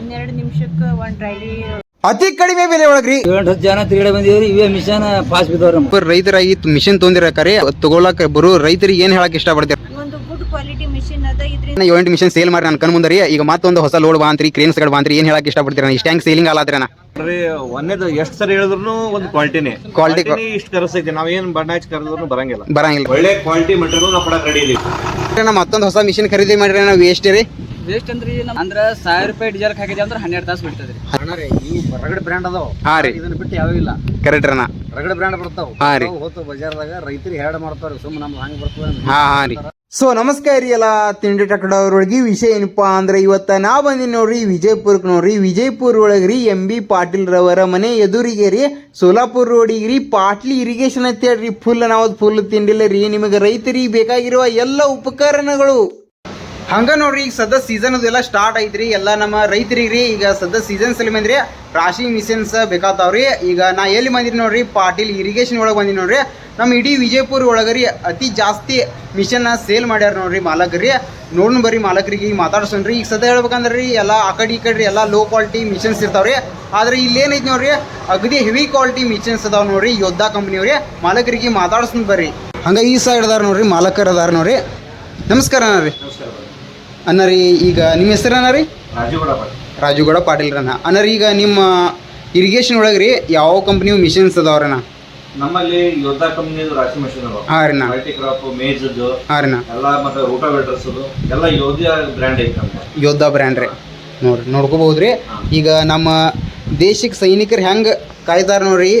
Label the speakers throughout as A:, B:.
A: ಹನ್ನೆರಡು ನಿಮಿಷಕ್ಕೆ ಒಂದು ಟ್ರೈಲಿ
B: ಅತಿ ಕಡಿಮೆ ಬೆಲೆ ಒಳಗ್ರಿ.
C: ಏಳು ಜನ ತಿರುಗಡೆ ಬಂದಿವ್ರಿ ಇವೇ ಮಿಷನ್ ಪಾಸ್ ಬಿದ್ದವ್ರಿ
B: ರೈತರಾಗಿ ಮಿಷನ್ ತೊಂದಿರಕಾರಿ ತಗೊಳಕ್ ಬರೋ ರೈತರಿಗೆ ಏನ್ ಹೇಳಕ್ ಇಷ್ಟಪಡ್ತೀರಿ?
A: ಒಂದು ಗುಡ್ ಕ್ವಾಲಿಟಿ ಮಿಷಿನ್ ಅದ ಇದ್ರಿಂದ
B: ಏಳು ಮಿಷನ್ ಸೇಲ್ ಮಾಡಿ ನನ್ನ ಕಣ್ ಮುಂದರಿ ಈಗ ಮತ್ತೊಂದು ಹೊಸ ಲೋಡ್ ಬಾಂತ್ರಿ ಕ್ರೇನ್ಸ್ಗಳು ಬಾಂತ್ರಿ ಏನ್ ಹೇಳಕ್ ಇಷ್ಟಪಡ್ತೀರ? ಇಷ್ಟ ಹೆಂಗ್ ಸೇಲಿಂಗ್ ಆಲಾದ್ರನ
D: ನೋಡ್ರಿ ಒಂದೇದು ಎಷ್ಟ್ ಸರಿ ಹೇಳಿದ್ರು ಒಂದು ಕ್ವಾಲಿಟಿನೇ ಕ್ವಾಲಿಟಿ ಇಷ್ಟು ಕರೆಸೈತಿ ನಾವೇನ್ ಬಣ್ಣ ಹಚ್ಚಿ ಕರೆದ್ರು ಬರಂಗಿಲ್ಲ.
B: ಬರಂಗಿಲ್ಲ.
D: ಒಳ್ಳೆ ಕ್ವಾಲಿಟಿ ಮಟೀರಿಯಲ್ ನಾವು ಕೊಡಕ್ ರೆಡಿ ಇದೀವಿ.
B: ನಾ ಮತ್ತೊಂದು ಹೊಸ ಮಿಷನ್ ಖರೀದಿ ಮಾಡ್ರಿ ನಾವು ಎಷ್ಟೇ ರೀ?
C: ವೇಸ್ಟ್ ಅಂದ್ರಿ ಅಂದ್ರ ಸಾವಿರ ರೂಪಾಯಿ ಡೀಸೆಲ್ ಹಾಕಿದ್ವಿ ಅಂದ್ರೆ ಹನ್ನೆರಡು ತಾಸು ಬಿಡ್ತದ್ರಿ.
E: ರಗಡ್ ಬ್ರ್ಯಾಂಡ್ ಅದಾವ.
B: ಹಾ ರೀ.
E: ಇದನ್ನ ಬಿಟ್ಟು ಯಾವ ಇಲ್ಲ.
B: ಕರೆಕ್ಟ್ ರನ
E: ರಗಡ್ ಬ್ರ್ಯಾಂಡ್ ಬರ್ತಾವ.
B: ಹಾ ರೀ.
E: ಹೋತು ಬಜಾರ್ದಾಗ ರೈತರು ಹೆರಡ್ ಮಾಡ್ತಾರ ಸುಮ್ಮನೆ ನಮ್ಗೆ ಹಂಗ್ ಬರ್ತದ
B: ಹಾ ಹಾ ರೀ. ಸೊ ನಮಸ್ಕಾರ ರೀ ಎಲ್ಲ ತಿಂಡಿ ಟಕಡವ್ರೊಳಗೆ ವಿಷಯ ಏನಪ್ಪಾ ಅಂದ್ರೆ ಇವತ್ತ ನಾ ಬಂದಿನಿ ನೋಡ್ರಿ ವಿಜಯಪುರಕ್ಕೆ ನೋಡ್ರಿ. ವಿಜಯಪುರ ಒಳಗ್ರಿ ಎಂ ಬಿ ಪಾಟೀಲ್ ರವರ ಮನೆ ಎದುರಿಗೆ ರೀ ಸೋಲಾಪುರ ರೋಡಿಗೆ ರೀ ಪಾಟ್ಲಿ ಇರಿಗೇಷನ್ ಅಂತ ಹೇಳ್ರಿ. ಫುಲ್ ನಾವು ಫುಲ್ ತಿಂಡಿಲ್ಲ ರೀ. ನಿಮಗೆ ರೈತರಿಗೆ ಬೇಕಾಗಿರುವ ಎಲ್ಲ ಉಪಕರಣಗಳು ಹಂಗ ನೋಡ್ರಿ, ಈಗ ಸದ್ಯ ಸೀಸನ್ ಅದೆಲ್ಲ ಸ್ಟಾರ್ಟ್ ಐತ್ರಿ. ಎಲ್ಲ ನಮ್ಮ ರೈತರಿಗೆ ರೀ, ಈಗ ಸದ್ಯ ಸೀಸನ್ ಬಂದ್ರಿ, ರಾಶಿ ಮಿಷನ್ಸ್ ಬೇಕಾತಾವ್ರಿ. ಈಗ ನಾ ಎಲ್ಲಿ ಬಂದಿರಿ ನೋಡ್ರಿ, ಪಾಟೀಲ್ ಇರಿಗೇಷನ್ ಒಳಗೆ ಬಂದಿನಿ ನೋಡ್ರಿ. ನಮ್ಮ ಇಡೀ ವಿಜಯಪುರ ಒಳಗರಿ ಅತಿ ಜಾಸ್ತಿ ಮಿಷನ್ ಸೇಲ್ ಮಾಡ್ಯಾರ ನೋಡ್ರಿ ಮಾಲಕರಿ ನೋಡ್ನ ಬರ್ರಿ ಮಾಲಕರಿಗೆ ಈಗ ಮಾತಾಡ್ಸೋಣ್ರಿ ಈಗ ಸದ್ಯ ಹೇಳ್ಬೇಕಂದ್ರೆ ರೀ, ಎಲ್ಲ ಆ ಕಡೆ ಈ ಕಡೆ ರೀ, ಎಲ್ಲ ಲೋ ಕ್ವಾಲಿಟಿ ಮಿಷನ್ಸ್ ಇರ್ತಾವ್ರಿ. ಆದ್ರೆ ಇಲ್ಲಿ ಏನೈತಿ ನೋಡ್ರಿ, ಅಗದಿ ಹೆವಿ ಕ್ವಾಲಿಟಿ ಮಿಷನ್ಸ್ ಅದಾವ ನೋಡ್ರಿ ಯೋಧಾ ಕಂಪ್ನಿಯವ್ರಿ ಮಾಲಕರಿಗೆ ಮಾತಾಡ್ಸೋಣ ಬರ್ರಿ. ಹಂಗ ಈ ಸೈಡ್ ಅದಾರ ನೋಡ್ರಿ, ಮಾಲಕರು ಅದಾರ ನೋಡ್ರಿ. ನಮಸ್ಕಾರ ರೀ. ಅಣ್ಣ ರೀ ಈಗ ನಿಮ್ಮ ಹೆಸರು ಅನ್ನ ರೀ?
D: ರಾಜುಗೌಡ
B: ರಾಜುಗೌಡ ಪಾಟೀಲ್ ರಣ ಅಣ್ಣ ರೀ ಈಗ ನಿಮ್ಮ ಇರಿಗೇಷನ್ ಒಳಗೆ ರೀ ಯಾವ ಕಂಪ್ನಿ ಮಿಷನ್ಸ್ ಅದಾವ್ರಣ್ಣ
D: ನಮ್ಮಲ್ಲಿ ಯೋಧಾ ಕಂಪ್ನಿ ರಾಶಿ ಮಷೀನ್
B: ಹಾಂ ರೀ ನಾ
D: ಮಲ್ಟಿ ಕ್ರಾಪ್ ಮೇಜದ್ದು
B: ಹಾಂ ರೀ ನಾ
D: ಎಲ್ಲ ಮತ್ತೆ ರೋಟಾವೇಟರ್ಸ್ ಎಲ್ಲ ಯೋಧಾ ಬ್ರ್ಯಾಂಡ್ ಐತೆ
B: ಯೋಧಾ ಬ್ರ್ಯಾಂಡ್ ರೀ. ನೋಡ್ರಿ ನೋಡ್ಕೋಬಹುದು ರೀ. ಈಗ ನಮ್ಮ ದೇಶಕ್ಕೆ ಸೈನಿಕರು ಹೆಂಗೆ ಕಾಯ್ತಾರ ನೋಡ್ರಿ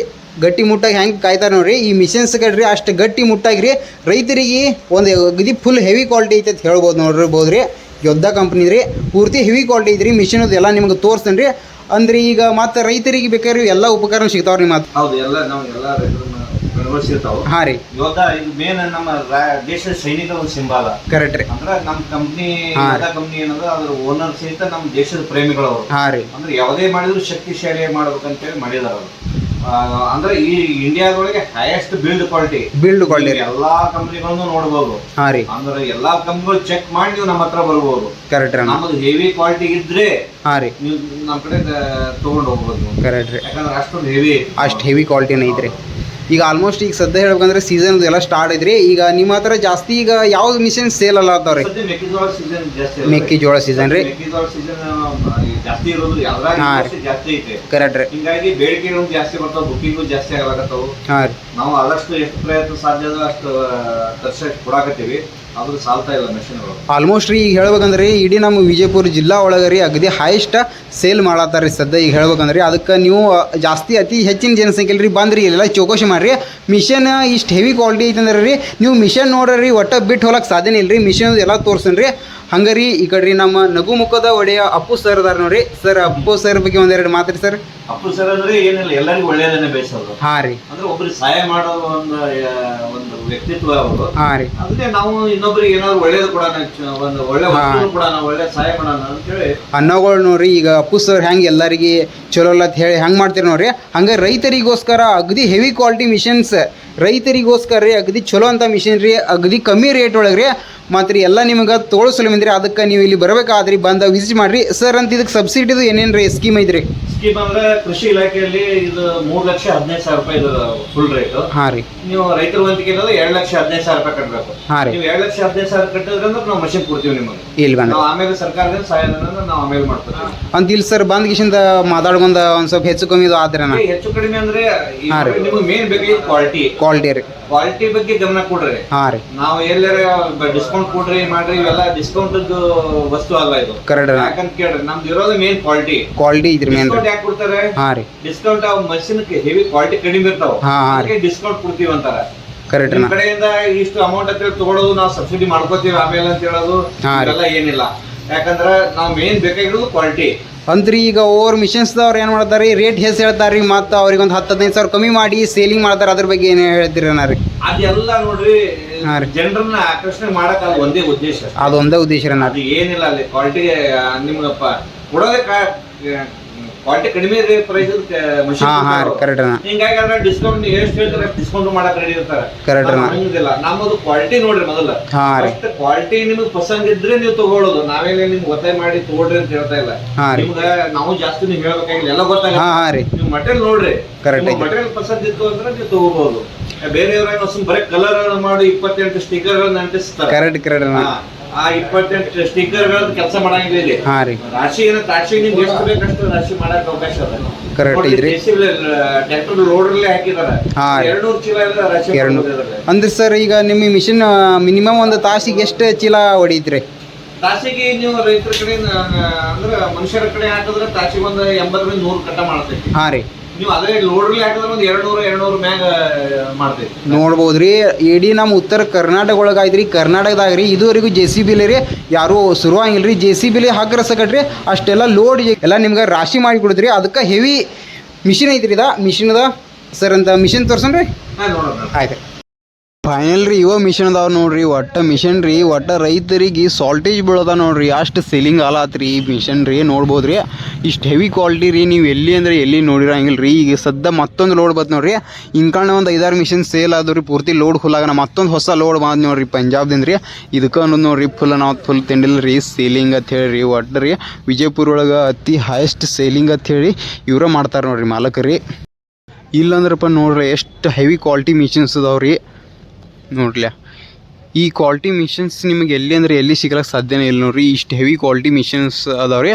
B: ಗಟ್ಟಿ ಮುಟ್ಟಾಗಿ ಹೆಂಗೆ ಕಾಯ್ತಾರೆ ನೋಡ್ರಿ ಈ ಮಿಷನ್ಸ್ ಕಡ್ರಿ ಅಷ್ಟು ಗಟ್ಟಿ ಮುಟ್ಟಾಗಿ ರೀ ರೈತರಿಗೆ ಒಂದು ಅಗದಿ ಫುಲ್ ಹೆವಿ ಕ್ವಾಲಿಟಿ ಐತೆ ಅಂತ ಹೇಳ್ಬೋದು ನೋಡಿರ್ಬೋದು ರೀ ಯೋಧಾ ಕಂಪ್ನಿ ರೀ ಪೂರ್ತಿ ಹೆವಿ ಕ್ವಾಲಿಟಿ ಇದ್ರಿ ಮಿಷಿನ್ ಎಲ್ಲ ನಿಮ್ಗೆ ತೋರಿಸ್ತೇನೆ ರೀ. ಅಂದ್ರೆ ಈಗ ಮತ್ತೆ ರೈತರಿಗೆ ಬೇಕಾದ್ರೆ ಎಲ್ಲ ಉಪಕರಣ ಸಿಗ್ತಾವ್ರಿ ಮತ್ತೆ.
D: ಹೌದು ಎಲ್ಲ ನಾವು ಎಲ್ಲ ಬೆಂಬಲಿಸಿರ್ತಾವ
B: ಹಾಂ ರೀ.
D: ಯೋಧಾ ಇದು ಮೇನ್ ನಮ್ಮ ರಾ- ದೇಶದ ಸೈನಿಕರ ಒಂದು ಸಿಂಬಾಲ.
B: ಕರೆಕ್ಟ್ ರೀ.
D: ಅಂದ್ರೆ ನಮ್ಮ ಕಂಪ್ನಿ. ಯೋಧಾ ಕಂಪ್ನಿ ಏನಂದ್ರೆ ಅದ್ರ ಓನರ್ ಸಹಿತ ನಮ್ಮ ದೇಶದ ಪ್ರೇಮಿಗಳು
B: ಹಾ ರೀ.
D: ಅಂದ್ರೆ ಯಾವುದೇ ಮಾಡಿದ್ರು ಶಕ್ತಿಶಾಲಿ ಮಾಡ್ಬೇಕಂತೇಳಿ ಮಾಡಿದಾರ ಅವರು. ಅಂದ್ರೆ ಈ ಇಂಡಿಯಾದೊಳಗೆ highest build quality
B: build quality
D: ಎಲ್ಲಾ ಕಂಪನಿಗಳನ್ನು ನೋಡ್ಬೋದು.
B: ಹಾಂ ರೀ.
D: ಅಂದ್ರೆ ಎಲ್ಲಾ ಕಂಪನಿಗಳು ಚೆಕ್ ಮಾಡಿ ನೀವು ನಮ್ಮ ಹತ್ರ ಬರ್ಬೋದು.
B: ಕರೆಕ್ಟ್ ರೀ
D: ನಮ್ಮದು ಹೆವಿ ಕ್ವಾಲಿಟಿ ಇದ್ರೆ
B: ಹಾಂ ರೀ.
D: ನೀವು ನಮ್ಮ ಕಡೆ ತಗೊಂಡು ಹೋಗ್ಬೋದು
B: ಕರೆಕ್ಟ್ ರೀ.
D: ಯಾಕಂದ್ರೆ ಅಷ್ಟೊಂದು ಹೆವಿ
B: ಅಷ್ಟು ಹೆವಿ ಕ್ವಾಲಿಟಿನ ಐತ್ರಿ. ಈಗ ಆಲ್ಮೋಸ್ಟ್ ಈಗ ಸದ್ಯ ಹೇಳ್ಬೇಕಂದ್ರೆ ಸೀಸನ್ ಎಲ್ಲ ಸ್ಟಾರ್ಟ್ ಐತ್ರಿ. ಈಗ ನಿಮ್ಮ ಹತ್ರ ಜಾಸ್ತಿ ಈಗ ಯಾವ ಮಿಷನ್ ಸೇಲ್ ಅಲ್ಲ
D: ಅದಾವ್ರಿ ಮೆಕ್ಕೆಜೋಳ ಸೀಸನ್
B: ರೀ. ಕರೆಕ್ಟ್ ರೀ.
D: ಹಿಂಗಾಗಿ ಬೇಡಿಕೆ ಜಾಸ್ತಿ ಬರ್ತಾವ ಬುಕಿಂಗು ಜಾಸ್ತಿ ಆಗಲಾಕತ್ತಾವು.
B: ಹಾಂ ರೀ.
D: ನಾವು ಆದಷ್ಟು ಎಷ್ಟು ಪ್ರಯತ್ನ ಸಾಧ್ಯ ಅದ ಅಷ್ಟು ತರ್ಸಕ್ಕೆ ಕೊಡಾಕತ್ತೀವಿ. ಆದ್ರೂ ಸಾಲ್ತಾ ಇಲ್ಲ ಮೆಷಿನ್ಗಳು.
B: ಆಲ್ಮೋಸ್ಟ್ ರೀ ಈಗ ಹೇಳ್ಬೇಕಂದ್ರೆ ಇಡೀ ನಮ್ಮ ವಿಜಯಪುರ ಜಿಲ್ಲಾ ಒಳಗೆ ರೀ ಅಗದಿ ಹೈಯೆಸ್ಟ್ ಸೇಲ್ ಮಾಡತ್ತಾರ ರೀ ಸದ್ಯ ಈಗ ಹೇಳ್ಬೇಕಂದ್ರೆ ಅದಕ್ಕೆ ನೀವು ಜಾಸ್ತಿ ಅತಿ ಹೆಚ್ಚಿನ ಜನಸಂಖ್ಯೆ ರೀ ಬಂದ್ರಿ ಎಲ್ಲ ಚೌಕಾಶಿ ಮಾಡ್ರಿ. ಮಿಷನ್ ಇಷ್ಟು ಹೆವಿ ಕ್ವಾಲಿಟಿ ಐತಂದ್ರೆ ರೀ, ನೀವು ಮಿಷನ್ ನೋಡ್ರಿ, ಒಟ್ಟ ಬಿಟ್ಟು ಹೋಗಕ್ಕೆ ಸಾಧ್ಯನೇ ಇಲ್ಲ ರೀ ಮಿಷನ್ ಎಲ್ಲ ತೋರ್ಸನ್ ರೀ ಹಂಗೆ ರೀ ಈ ಕಡ್ರಿ ನಮ್ಮ ನಗು ಮುಖದ ಒಡೆಯ ಅಪ್ಪು ಸರ್ ಅದಾರ ನೋಡ್ರಿ. ಸರ್ ಅಪ್ಪು ಸರ್ ಬಗ್ಗೆ ಒಂದೆರಡು ಮಾತ್ರಿ ಸರ್
D: ಅಪ್ಪು ಸರ್ ಅಂದ್ರೆ ಏನಿಲ್ಲ ಎಲ್ಲರಿಗೂ ಒಳ್ಳೇದನ್ನೇ ಬೇಯಿಸೋದು
B: ಹಾ ರೀ.
D: ಅಂದ್ರೆ ಒಬ್ರಿಗೆ ಸಹಾಯ ಮಾಡೋ ಒಂದು ಒಂದು ವ್ಯಕ್ತಿತ್ವ ಅವರು
B: ಹಾಂ ರೀ.
D: ಅದಕ್ಕೆ ನಾವು ಇನ್ನೊಬ್ರಿಗೆ ಏನಾದ್ರು ಒಳ್ಳೇದು ಕೊಡೋಣ ಒಂದು ಒಳ್ಳೆ ಕೊಡೋಣ ಒಳ್ಳೆ ಸಹಾಯ ಮಾಡೋಣ ಅಂತೇಳಿ
B: ಅನ್ನೋಗಳು ನೋಡ್ರಿ ಈಗ ಅಪ್ಪು ಸರ್ ಹೆಂಗೆ ಎಲ್ಲರಿಗೆ ಚಲೋ ಅಲ್ಲ ಅಂತ ಹೇಳಿ ಹೆಂಗೆ ಮಾಡ್ತೀರಿ ನೋಡ್ರಿ ಹಂಗೆ ರೈತರಿಗೋಸ್ಕರ ಅಗದಿ ಹೆವಿ ಕ್ವಾಲಿಟಿ ಮಿಷನ್ಸ್ ರೈತರಿಗೋಸ್ಕರ ರೀ ಅಗದಿ ಚಲೋ ಅಂತ ಮಿಷಿನ್ ರೀ ಅಗದಿ ಕಮ್ಮಿ ರೇಟ್ ಒಳಗೆ ರೀ ಮತ್ತು ರೀ ಎಲ್ಲ ನಿಮಗೆ ತೋಳಿಸಲು ಬಂದ್ರಿ ಅದಕ್ಕೆ ನೀವು ಇಲ್ಲಿ ಬರಬೇಕಾದ್ರಿ ಬಂದ ವಿಸಿಟ್ ಮಾಡಿರಿ. ಸರ್ ಅಂತ ಇದಕ್ಕೆ ಸಬ್ಸಿಡಿದು ಏನೇನು ರೀ ಸ್ಕೀಮ್ ಐತ್ರಿ?
D: ಸ್ಕೀಮ್ ಅಂದ್ರೆ ಕೃಷಿ ಇಲಾಖೆಯಲ್ಲಿ ಇದು ಮೂರ್ ಲಕ್ಷ ಹದಿನೈದು ಸಾವಿರ ರೂಪಾಯಿ ಇದು ಫುಲ್ ರೇಟ್
B: ಹಾಂ ರೀ.
D: ನೀವು ರೈತರ ಇರೋದು ಎರಡ್ ಲಕ್ಷ ಹದಿನೈದು ಸಾವಿರ ರೂಪಾಯಿ ಕಟ್ಟಬೇಕು
B: ಹಾಂ ರೀ.
D: ನೀವು ಎರಡ್ ಲಕ್ಷ ಹದಿನೈದು ಸಾವಿರ ಕಟ್ಟಿದ್ರೆ ಅಂದ್ರೆ ನಾವು ಮಷಿನ್ ಕೊಡ್ತೀವಿ ನಿಮಗೆ.
B: ಇಲ್ಲಿ ಬಂದ
D: ನಾವು ಆಮೇಲೆ ಸರ್ಕಾರದಿಂದ ಸಹಾಯಧನ ನಾವು ಆಮೇಲೆ ಮಾಡ್ತೀವಿ
B: ಅಂತ ಇಲ್ಲಿ ಸರ್ ಬಂದ್ ಗಿಶಿಂದ ಮಾತಾಡ್ಕೊಂಡ ಒಂದು ಸ್ವಲ್ಪ ಹೆಚ್ಚು ಕಮ್ಮಿ ಇದು ಆದ್ರನ?
D: ಈ ಹೆಚ್ಚು ಕಡಿಮೆ ಅಂದ್ರೆ ಈ
B: ಹಾ ರೀ.
D: ನಿಮಗೆ ಮೇನ್ ಬೇಕಾಗಿದ್ದು ಕ್ವಾಲಿಟಿ
B: ಕ್ವಾಲಿಟಿ ರೀ.
D: ಕ್ವಾಲಿಟಿ ಬಗ್ಗೆ ಗಮನ ಕೊಡ್ರಿ.
B: ಹಾಂ ರೀ.
D: ನಾವು ಎಲ್ಲರ ಡಿಸ್ಕೌಂಟ್ ಕೊಡ್ರಿ ಮಾಡ್ರಿ ಇವೆಲ್ಲ ಡಿಸ್ಕೌಂಟ್ ವಸ್ತು ಅಲ್ಲ ಇದು.
B: ಕರೆಕ್ಟ್
D: ಯಾಕಂತ ಕೇಳ್ರಿ ನಮ್ದು ಇರೋದು ಮೇನ್ ಕ್ವಾಲಿಟಿ
B: ಕ್ವಾಲಿಟಿ ಇದ್ರ ಮೇನ್
D: ಡಿಸ್ಕೌಂಟ್
B: ರೀ.
D: ಯಾಕೆ ಕೊಡ್ತಾರೆ?
B: ಹಾಂ ರೀ.
D: ಡಿಸ್ಕೌಂಟ್ ಆ ಮಷಿನ್ ಹೆವಿ ಕ್ವಾಲಿಟಿ ಕಡಿಮೆ ಇರ್ತಾವ.
B: ಹಾ, ಹಾ ರೀ.
D: ಅದಕ್ಕೆ ಡಿಸ್ಕೌಂಟ್ ಕೊಡ್ತೀವಿ ಅಂತಾರ.
B: ಕರೆಕ್ಟ್
D: ನಿಮ್ ಕಡೆಯಿಂದ ಇಷ್ಟು ಅಮೌಂಟ್ ಅಂತ ಹೇಳಿ ತಗೊಳ್ಳೋದು ನಾವು ಸಬ್ಸಿಡಿ ಮಾಡ್ಕೋತೀವಿ ಆಮೇಲೆ ಅಂತ ಹೇಳೋದು
B: ಹಾ ರೀ.
D: ಏನಿಲ್ಲ. ಯಾಕಂದ್ರೆ ನಾವು ಮೇನ್ ಬೇಕಾಗಿರೋದು ಕ್ವಾಲಿಟಿ
B: ಅಂದ್ರೆ ಈಗ ಓವರ್ ಮಿಷನ್ಸ್ದವ್ರು ಏನು ಮಾಡ್ತಾರೆ ರೇಟ್ ಹೆಸ್ ಹೇಳ್ತಾರೆ ರೀ ಮತ್ತು ಅವ್ರಿಗೆ ಒಂದು ಹತ್ತು ಹದಿನೈದು ಸಾವಿರ ಕಮ್ಮಿ ಮಾಡಿ ಸೇಲಿಂಗ್ ಮಾಡ್ತಾರೆ ಅದ್ರ ಬಗ್ಗೆ ಏನು ಹೇಳ್ತೀರಿ ಅಣ್ಣ ರೀ?
D: ಅದೆಲ್ಲ ನೋಡ್ರಿ
B: ಹಾ ರೀ.
D: ಜನರನ್ನ ಆಕರ್ಷಣೆ ಮಾಡಕ್ ಅದು ಒಂದೇ ಉದ್ದೇಶ.
B: ಅದು ಒಂದೇ ಉದ್ದೇಶ ರೀ ಅಣ್ಣ.
D: ಅದು ಏನಿಲ್ಲ ಅಲ್ಲಿ ಕ್ವಾಲಿಟಿ ನಿಮ್ಗಪ್ಪ ಕೊಡೋದೇ ಕ್ವಾಲಿಟಿ ಕಡಿಮೆ ಪ್ರೈಸ್
B: ಹಾ ಕರೆಕ್ಟ್ ಅಣ್ಣ.
D: ಹಿಂಗಾಗಿ ಅದ್ರ ಡಿಸ್ಕೌಂಟ್ ಎಷ್ಟು ಹೇಳ್ತಾರೆ ಡಿಸ್ಕೌಂಟ್ ಮಾಡಕ್ ರೆಡಿ ಇರ್ತಾರೆ.
B: ಕರೆಕ್ಟ್ ಅಣ್ಣ.
D: ಹಂಗಿಲ್ಲ ನಮ್ಮದು ಕ್ವಾಲಿಟಿ ನೋಡ್ರಿ ಮೊದಲ.
B: ಹಾ ರೀ.
D: ಕ್ವಾಲಿಟಿ ನಿಮಗೆ ಪಸಂದ್ ಇದ್ರೆ ನೀವು ತಗೊಳ್ಳೋದು. ನಾವೇನೇ ನಿಮ್ಗೆ ಒತ್ತಾಯ ಮಾಡಿ ತಗೊಳ್ರಿ ಅಂತ ಹೇಳ್ತಾ ಇಲ್ಲ. ನಿಮ್ಗ ನಾವು ಜಾಸ್ತಿ ನೀವು ಹೇಳ್ಬೇಕಾಗಿಲ್ಲ. ಎಲ್ಲ ಗೊತ್ತಾಗ
B: ಹಾ ರೀ.
D: ನೀವು ಮಟೀರಿಯಲ್ ನೋಡ್ರಿ.
B: ಕರೆಕ್ಟ್.
D: ಮಟೀರಿಯಲ್ ಪಸಂದ್ ಇತ್ತು ಅಂದ್ರೆ ನೀವು ತಗೋಬಹುದು ಬೇರೆಯವ್ರ ಬರೀ ಕಲರ್ ಮಾಡಿ ಇಪ್ಪತ್ತೆಂಟು ಸ್ಟಿಕರ್ ಗಳನ್ನ ಅಂಟಿಸ್ತಾರೆ.
B: ಕರೆಕ್ಟ್ ಕರೆಕ್ಟ್ ಅಣ್ಣ.
D: ಆ ಇಪ್ಪತ್ತೆಂಟು ಕೆಲಸ ಮಾಡಂಗಿಲ್ಲ ಇಲ್ಲಿ.
B: ಹಾ ರೀ.
D: ರಾಶಿ ಏನ ರಾಶಿ ನಿಮ್ಗೆ ಎಷ್ಟು ಬೇಕಷ್ಟು ರಾಶಿ ಮಾಡಕ್ ಅವಕಾಶ ಅದ. ಟ್ರ್ಯಾಕ್ಟರ್ ಹಾಕಿದಾರೆ.
B: ಹಾ
D: ಚೀಲ ಎಲ್ಲ ರಾಶಿ
B: ಎರಡು. ಅಂದ್ರೆ ಸರ್ ಈಗ ನಿಮ್ಮ ಮಿಷಿನ್ ಮಿನಿಮಮ್ ಒಂದು ತಾಸಿಗೆ ಎಷ್ಟು ಚೀಲ ಹೊಡೀತ್ರಿ?
D: ತಾಸಿಗೆ ನೀವು ರೈತರ ಕಡೆ ಅಂದ್ರೆ ಮನುಷ್ಯರ ಕಡೆ ಹಾಕಿದ್ರೆ ತಾಸಿಗೆ ಒಂದು ಎಂಬತ್ತರಿಂದ ನೂರು ಕಟ್ಟ ಮಾಡ್ತೈತಿ.
B: ಹಾಂ ರೀ.
D: ನೀವು ಅದೇ ಲೋಡ್ರಲ್ಲಿ ಹಾಕಿದ್ರೆ ಒಂದು ಎರಡ್ ನೂರು ಎರಡ್ ನೂರು ಮ್ಯಾಗ ಮಾಡ್ತೈತಿ
B: ನೋಡ್ಬೋದ್ರಿ. ಇಡೀ ನಮ್ಮ ಉತ್ತರ ಕರ್ನಾಟಕ ಒಳಗೆ ಐತ್ರಿ ಕರ್ನಾಟಕದಾಗ ರೀ ಇದುವರೆಗೂ ಜೆ ಸಿ ಬಿಲಿ ರೀ ಯಾರೂ ಶುರು ಆಗಿಲ್ಲ ರೀ ಜೆ ಸಿ ಬಿಲಿ ಹಾಕಿರ ಸಕಟ್ರಿ. ಅಷ್ಟೆಲ್ಲ ಲೋಡ್ ಎಲ್ಲ ನಿಮ್ಗೆ ರಾಶಿ ಮಾಡಿ ಕೊಡ್ತೀರಿ. ಅದಕ್ಕೆ ಹೆವಿ ಮಿಷಿನ್ ಐತ್ರಿ ಇದ. ಮಿಷಿನ್ ಅದ ಸರ್ ಅಂತ ಮಿಷಿನ್ ತೋರ್ಸನ್ರಿ? ಆಯ್ತು ಫೈನಲ್ ರೀ, ಇವ ಮಿಷನ್ ಅದಾವ ನೋಡ್ರಿ, ಒಟ್ಟ ಮಿಷನ್ ರೀ, ಒಟ್ಟ ರೈತರಿಗೆ ಸಾಲ್ಟೇಜ್ ಬೀಳದ ನೋಡ್ರಿ, ಅಷ್ಟು ಸೇಲಿಂಗ್ ಆಲಾತ್ರಿ ಈ ಮಿಷನ್ ರೀ, ನೋಡ್ಬೋದು ರೀ. ಇಷ್ಟು ಹೆವಿ ಕ್ವಾಲಿಟಿ ರೀ, ನೀವು ಎಲ್ಲಿ ಅಂದ್ರೆ ಎಲ್ಲಿ ನೋಡಿರಂಗಿಲ್ಲ ರೀ. ಈಗ ಸದ್ಯ ಮತ್ತೊಂದು ಲೋಡ್ ಬತ್ತು ನೋಡ್ರಿ, ಇಂಕಣ್ಣ ಒಂದು ಐದಾರು ಮಿಷನ್ ಸೇಲ್ ಆದವು ರೀ, ಪೂರ್ತಿ ಲೋಡ್ ನಮ್ಮ ಮತ್ತೊಂದು ಹೊಸ ಲೋಡ್ ಬಂದ್ ನೋಡ್ರಿ ಪಂಜಾಬ್ದಿಂದ ರೀ. ಇದಕ್ಕೆ ಅನ್ನೋದು ನೋಡ್ರಿ ಫುಲ್ ನಾವು ಫುಲ್ ತಿಂಡಿಲ್ಲ ರೀ ಸೇಲಿಂಗ್ ಅಂತ ಹೇಳಿ ಒಟ್ಟು ರೀ. ವಿಜಯಪುರ ಒಳಗೆ ಅತಿ ಹೈಯೆಸ್ಟ್ ಸೇಲಿಂಗ್ ಅಂತ ಹೇಳಿ ಇವರೇ ಮಾಡ್ತಾರೆ ನೋಡ್ರಿ ಮಾಲಕರಿ ಇಲ್ಲಂದ್ರಪ್ಪ ನೋಡ್ರಿ, ಎಷ್ಟು ಹೆವಿ ಕ್ವಾಲಿಟಿ ಮಿಷಿನ್ಸ್ ಅದಾವ್ರಿ ನೋಡ್ಲ. ಈ ಕ್ವಾಲಿಟಿ ಮಿಷನ್ಸ್ ನಿಮಗೆ ಎಲ್ಲಿ ಅಂದರೆ ಎಲ್ಲಿ ಸಿಗ್ಲಕ್ಕೆ ಸಾಧ್ಯನೇ ಇಲ್ಲ ನೋಡ್ರಿ. ಇಷ್ಟು ಹೆವಿ ಕ್ವಾಲಿಟಿ ಮಿಷನ್ಸ್ ಅದಾವ್ರಿ